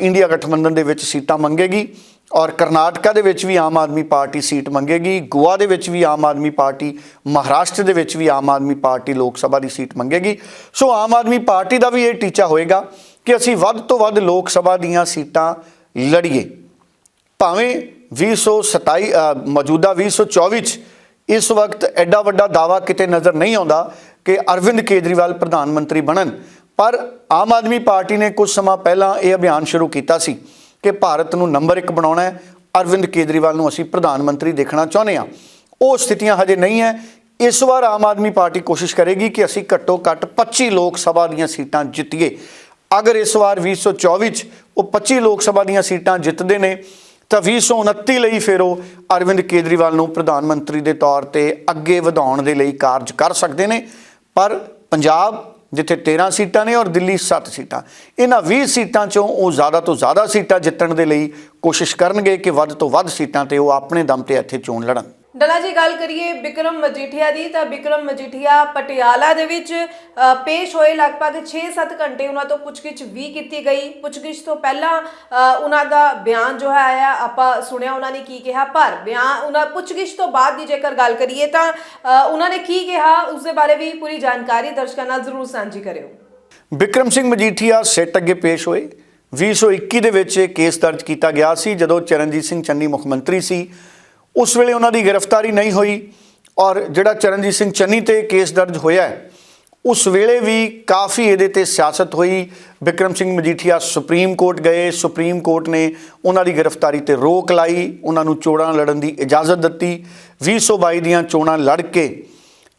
ਇੰਡੀਆ ਗਠਬੰਧਨ ਦੇ ਵਿੱਚ ਸੀਟਾਂ ਮੰਗੇਗੀ ਔਰ ਕਰਨਾਟਕਾ ਦੇ ਵਿੱਚ ਵੀ ਆਮ ਆਦਮੀ ਪਾਰਟੀ ਸੀਟ ਮੰਗੇਗੀ। ਗੋਆ ਦੇ ਵਿੱਚ ਵੀ ਆਮ ਆਦਮੀ ਪਾਰਟੀ, ਮਹਾਰਾਸ਼ਟਰ ਦੇ ਵਿੱਚ ਵੀ ਆਮ ਆਦਮੀ ਪਾਰਟੀ ਲੋਕ ਸਭਾ ਦੀ ਸੀਟ ਮੰਗੇਗੀ। ਸੋ ਆਮ ਆਦਮੀ ਪਾਰਟੀ ਦਾ ਵੀ ਇਹ ਟੀਚਾ ਹੋਏਗਾ ਕਿ ਅਸੀਂ ਵੱਧ ਤੋਂ ਵੱਧ ਲੋਕ ਸਭਾ ਦੀਆਂ ਸੀਟਾਂ ਲੜੀਏ। ਭਾਵੇਂ 2027 ਅ, ਮੌਜੂਦਾ 2024 ਚ ਇਸ ਵਕਤ ਐਡਾ ਵੱਡਾ ਦਾਵਾ ਕਿਤੇ ਨਜ਼ਰ ਨਹੀਂ ਆਉਂਦਾ ਕਿ ਅਰਵਿੰਦ ਕੇਜਰੀਵਾਲ ਪ੍ਰਧਾਨ ਮੰਤਰੀ ਬਣਨ। ਪਰ ਆਮ ਆਦਮੀ ਪਾਰਟੀ ਨੇ ਕੁਝ ਸਮਾਂ ਪਹਿਲਾਂ ਇਹ ਅਭਿਆਨ ਸ਼ੁਰੂ ਕੀਤਾ ਸੀ ਕਿ ਭਾਰਤ ਨੂੰ ਨੰਬਰ 1 ਬਣਾਉਣਾ ਹੈ। ਅਰਵਿੰਦ ਕੇਜਰੀਵਾਲ ਨੂੰ ਅਸੀਂ ਪ੍ਰਧਾਨ ਮੰਤਰੀ ਦੇਖਣਾ ਚਾਹੁੰਦੇ ਹਾਂ। ਉਹ ਸਥਿਤੀਆਂ ਹਜੇ ਨਹੀਂ ਹੈ। ਇਸ ਵਾਰ ਆਮ ਆਦਮੀ ਪਾਰਟੀ ਕੋਸ਼ਿਸ਼ ਕਰੇਗੀ ਕਿ ਅਸੀਂ ਘੱਟੋ ਘੱਟ 25 ਲੋਕ ਸਭਾ ਦੀਆਂ ਸੀਟਾਂ ਜਿੱਤੀਏ। ਅਗਰ ਇਸ ਵਾਰ 2024 ਚ ਉਹ 25 ਲੋਕ ਸਭਾ ਦੀਆਂ ਸੀਟਾਂ ਜਿੱਤਦੇ ਨੇ ਤਾਂ 2029 ਲਈ ਫਿਰ ਉਹ ਅਰਵਿੰਦ ਕੇਜਰੀਵਾਲ ਨੂੰ ਪ੍ਰਧਾਨ ਮੰਤਰੀ ਦੇ ਤੌਰ ਤੇ ਅੱਗੇ ਵਧਾਉਣ ਦੇ ਲਈ ਕਾਰਜ ਕਰ ਸਕਦੇ ਨੇ। ਪਰ ਪੰਜਾਬ, ਜਿੱਥੇ 13 ਸੀਟਾਂ ਨੇ ਔਰ ਦਿੱਲੀ 7 ਸੀਟਾਂ, ਇਹਨਾਂ 20 ਸੀਟਾਂ ਚੋਂ ਉਹ ਜ਼ਿਆਦਾ ਤੋਂ ਜ਼ਿਆਦਾ ਸੀਟਾਂ ਜਿੱਤਣ ਦੇ ਲਈ ਕੋਸ਼ਿਸ਼ ਕਰਨਗੇ ਕਿ ਵੱਧ ਤੋਂ ਵੱਧ ਸੀਟਾਂ ਤੇ ਉਹ ਆਪਣੇ ਦਮ ਤੇ ਇੱਥੇ ਚੋਣ ਲੜਨ। ਡਲਾ ਜੀ ਗੱਲ ਕਰੀਏ ਬਿਕਰਮ ਮਜੀਠੀਆ ਦੀ ਤਾਂ ਬਿਕਰਮ ਮਜੀਠੀਆ ਪਟਿਆਲਾ ਦੇ ਵਿੱਚ ਅ, ਪੇਸ਼ ਹੋਏ ਲਗਭਗ 6-7 ਘੰਟੇ ਉਹਨਾਂ ਤੋਂ ਪੁੱਛਗਿੱਛ ਵੀ ਕੀਤੀ ਗਈ। ਪੁੱਛਗਿੱਛ ਤੋਂ ਪਹਿਲਾਂ ਅ, ਉਹਨਾਂ ਦਾ ਬਿਆਨ ਜੋ ਹੈ ਆਇਆ ਆਪਾਂ ਸੁਣਿਆ ਉਹਨਾਂ ਨੇ ਕੀ ਕਿਹਾ ਪਰ ਬਿਆਨ ਉਹਨਾਂ ਪੁੱਛਗਿੱਛ ਤੋਂ ਬਾਅਦ ਦੀ ਜੇਕਰ ਗੱਲ ਕਰੀਏ ਤਾਂ ਅ, ਉਹਨਾਂ ਨੇ ਕੀ ਕਿਹਾ ਉਸ ਦੇ ਬਾਰੇ ਵੀ ਪੂਰੀ ਜਾਣਕਾਰੀ ਦਰਸ਼ਕਾਂ ਨਾਲ ਜ਼ਰੂਰ ਸਾਂਝੀ ਕਰਿਓ। ਬਿਕਰਮ ਸਿੰਘ ਮਜੀਠੀਆ ਸਿੱਟ ਅੱਗੇ ਪੇਸ਼ ਹੋਏ। 2021 ਦੇ ਵਿੱਚ ਇਹ ਕੇਸ ਦਰਜ ਕੀਤਾ ਗਿਆ ਸੀ ਜਦੋਂ ਚਰਨਜੀਤ ਸਿੰਘ ਚੰਨੀ ਮੁੱਖ ਮੰਤਰੀ ਸੀ। ਉਸ ਵੇਲੇ ਉਹਨਾਂ ਦੀ ਗ੍ਰਿਫਤਾਰੀ ਨਹੀਂ ਹੋਈ ਔਰ ਜਿਹੜਾ ਚਰਨਜੀਤ ਸਿੰਘ ਚੰਨੀ ਤੇ ਕੇਸ ਦਰਜ ਹੋਇਆ ਹੈ, ਉਸ ਵੇਲੇ ਵੀ ਕਾਫੀ ਇਹਦੇ ਤੇ ਸਿਆਸਤ ਹੋਈ। ਵਿਕਰਮ ਸਿੰਘ ਮਜੀਠੀਆ ਸੁਪਰੀਮ ਕੋਰਟ ਗਏ ਸੁਪਰੀਮ ਕੋਰਟ ਨੇ ਉਹਨਾਂ ਦੀ ਗ੍ਰਿਫਤਾਰੀ ਤੇ ਰੋਕ ਲਾਈ ਉਹਨਾਂ ਨੂੰ ਚੋਣਾਂ ਲੜਨ ਦੀ ਇਜਾਜ਼ਤ ਦਿੱਤੀ। 2022 ਦੀਆਂ ਚੋਣਾਂ ਲੜ ਕੇ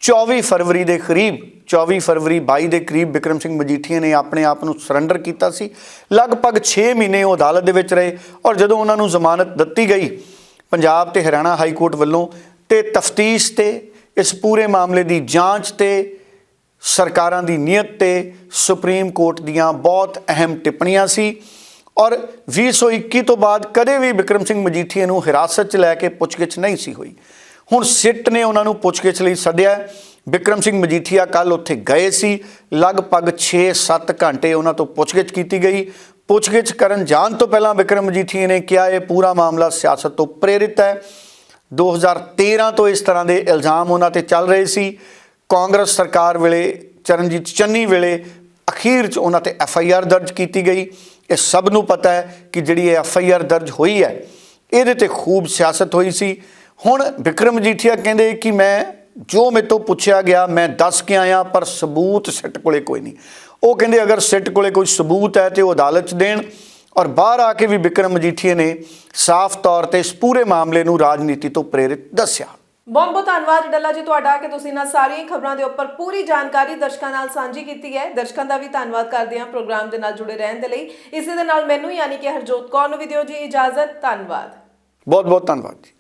24 ਫਰਵਰੀ ਦੇ ਕਰੀਬ 24 ਫਰਵਰੀ 22 ਦੇ ਕਰੀਬ ਵਿਕਰਮ ਸਿੰਘ ਮਜੀਠੀਆ ਨੇ ਆਪਣੇ ਆਪ ਨੂੰ ਸਰੈਂਡਰ ਕੀਤਾ ਸੀ। ਲਗਭਗ 6 ਮਹੀਨੇ ਉਹ ਅਦਾਲਤ ਦੇ ਵਿੱਚ ਰਹੇ ਔਰ ਜਦੋਂ ਉਹਨਾਂ ਨੂੰ ਜ਼ਮਾਨਤ ਦਿੱਤੀ ਗਈ ਪੰਜਾਬ ਤੇ ਹਰਿਆਣਾ ਹਾਈ ਕੋਰਟ ਵੱਲੋਂ ਤੇ ਤਫਤੀਸ਼ ਤੇ ਇਸ ਪੂਰੇ ਮਾਮਲੇ ਦੀ ਜਾਂਚ ਤੇ ਸਰਕਾਰਾਂ ਦੀ ਨੀਅਤ ਤੇ ਸੁਪਰੀਮ ਕੋਰਟ ਦੀਆਂ ਬਹੁਤ ਅਹਿਮ ਟਿੱਪਣੀਆਂ ਸੀ। ਔਰ 2021 ਤੋਂ ਬਾਅਦ ਕਦੇ ਵੀ ਵਿਕਰਮ ਸਿੰਘ ਮਜੀਠੀਆ ਨੂੰ ਹਿਰਾਸਤ 'ਚ ਲੈ ਕੇ ਪੁੱਛਗਿੱਛ ਨਹੀਂ ਸੀ ਹੋਈ। ਹੁਣ ਸਿੱਟ ਨੇ ਉਹਨਾਂ ਨੂੰ ਪੁੱਛਗਿੱਛ ਲਈ ਸੱਦਿਆ। ਹੈ। ਵਿਕਰਮ ਸਿੰਘ ਮਜੀਠੀਆ ਕੱਲ ਉੱਥੇ ਗਏ ਸੀ। ਲਗਭਗ 6-7 ਘੰਟੇ ਉਹਨਾਂ ਤੋਂ ਪੁੱਛਗਿੱਛ ਕੀਤੀ ਗਈ। ਪੁੱਛਗਿੱਛ ਕਰਨ ਜਾਣ ਤੋਂ ਪਹਿਲਾਂ ਵਿਕਰਮ ਮਜੀਠੀਆ ਨੇ ਕਿਹਾ, ਇਹ ਪੂਰਾ ਮਾਮਲਾ ਸਿਆਸਤ ਤੋਂ ਪ੍ਰੇਰਿਤ ਹੈ। 2013 ਤੋਂ ਇਸ ਤਰ੍ਹਾਂ ਦੇ ਇਲਜ਼ਾਮ ਉਹਨਾਂ ਤੇ ਚੱਲ ਰਹੇ ਸੀ। ਕਾਂਗਰਸ ਸਰਕਾਰ ਵੇਲੇ, ਚਰਨਜੀਤ ਚੰਨੀ ਵੇਲੇ ਅਖੀਰ 'ਚ ਉਹਨਾਂ ਤੇ ਐਫ ਆਈ ਆਰ ਦਰਜ ਕੀਤੀ ਗਈ। ਇਹ ਸਭ ਨੂੰ ਪਤਾ ਹੈ ਕਿ ਜਿਹੜੀ ਇਹ ਐਫ ਆਈ ਆਰ ਦਰਜ ਹੋਈ ਹੈ, ਇਹਦੇ ਤੇ ਖੂਬ ਸਿਆਸਤ ਹੋਈ ਸੀ। ਹੁਣ ਵਿਕਰਮ ਮਜੀਠੀਆ ਕਹਿੰਦੇ ਕਿ ਮੈਂ ਜੋ ਮੇਰੇ ਤੋਂ ਪੁੱਛਿਆ ਗਿਆ, ਮੈਂ ਦੱਸ ਕੇ ਆਇਆ, ਪਰ ਸਬੂਤ ਸਿੱਟ ਕੋਲੇ ਕੋਈ ਨਹੀਂ। ਉਹ ਕਹਿੰਦੇ ਅਗਰ ਸਿੱਟ ਕੋਲੇ ਕੋਈ ਸਬੂਤ ਹੈ ਤੇ ਉਹ ਅਦਾਲਤ 'ਚ ਦੇਣ। ਔਰ ਬਾਹਰ ਆ ਕੇ ਵੀ ਵਿਕਰਮ ਮਜੀਠੀਆ ਨੇ ਸਾਫ਼ ਤੌਰ ਤੇ ਇਸ ਪੂਰੇ ਮਾਮਲੇ ਨੂੰ ਰਾਜਨੀਤੀ ਤੋਂ ਪ੍ਰੇਰਿਤ ਦੱਸਿਆ। ਬਹੁਤ ਬਹੁਤ ਧੰਨਵਾਦ ਡੱਲਾ ਜੀ ਤੁਹਾਡਾ ਕਿ ਤੁਸੀਂ ਇਹਨਾਂ ਸਾਰੀਆਂ ਖਬਰਾਂ ਦੇ ਉੱਪਰ ਪੂਰੀ ਜਾਣਕਾਰੀ ਦਰਸ਼ਕਾਂ ਨਾਲ ਸਾਂਝੀ ਕੀਤੀ ਹੈ। ਦਰਸ਼ਕਾਂ ਦਾ ਵੀ ਧੰਨਵਾਦ ਕਰਦੇ ਹਾਂ ਪ੍ਰੋਗਰਾਮ ਦੇ ਨਾਲ ਜੁੜੇ ਰਹਿਣ ਦੇ ਲਈ। ਇਸੇ ਦੇ ਨਾਲ ਮੈਨੂੰ ਯਾਨੀ ਕਿ ਹਰਜੋਤ ਕੌਰ ਨੂੰ ਵੀ ਦਿਓ ਜੀ ਇਜਾਜ਼ਤ। ਧੰਨਵਾਦ। ਬਹੁਤ ਬਹੁਤ ਧੰਨਵਾਦ ਜੀ।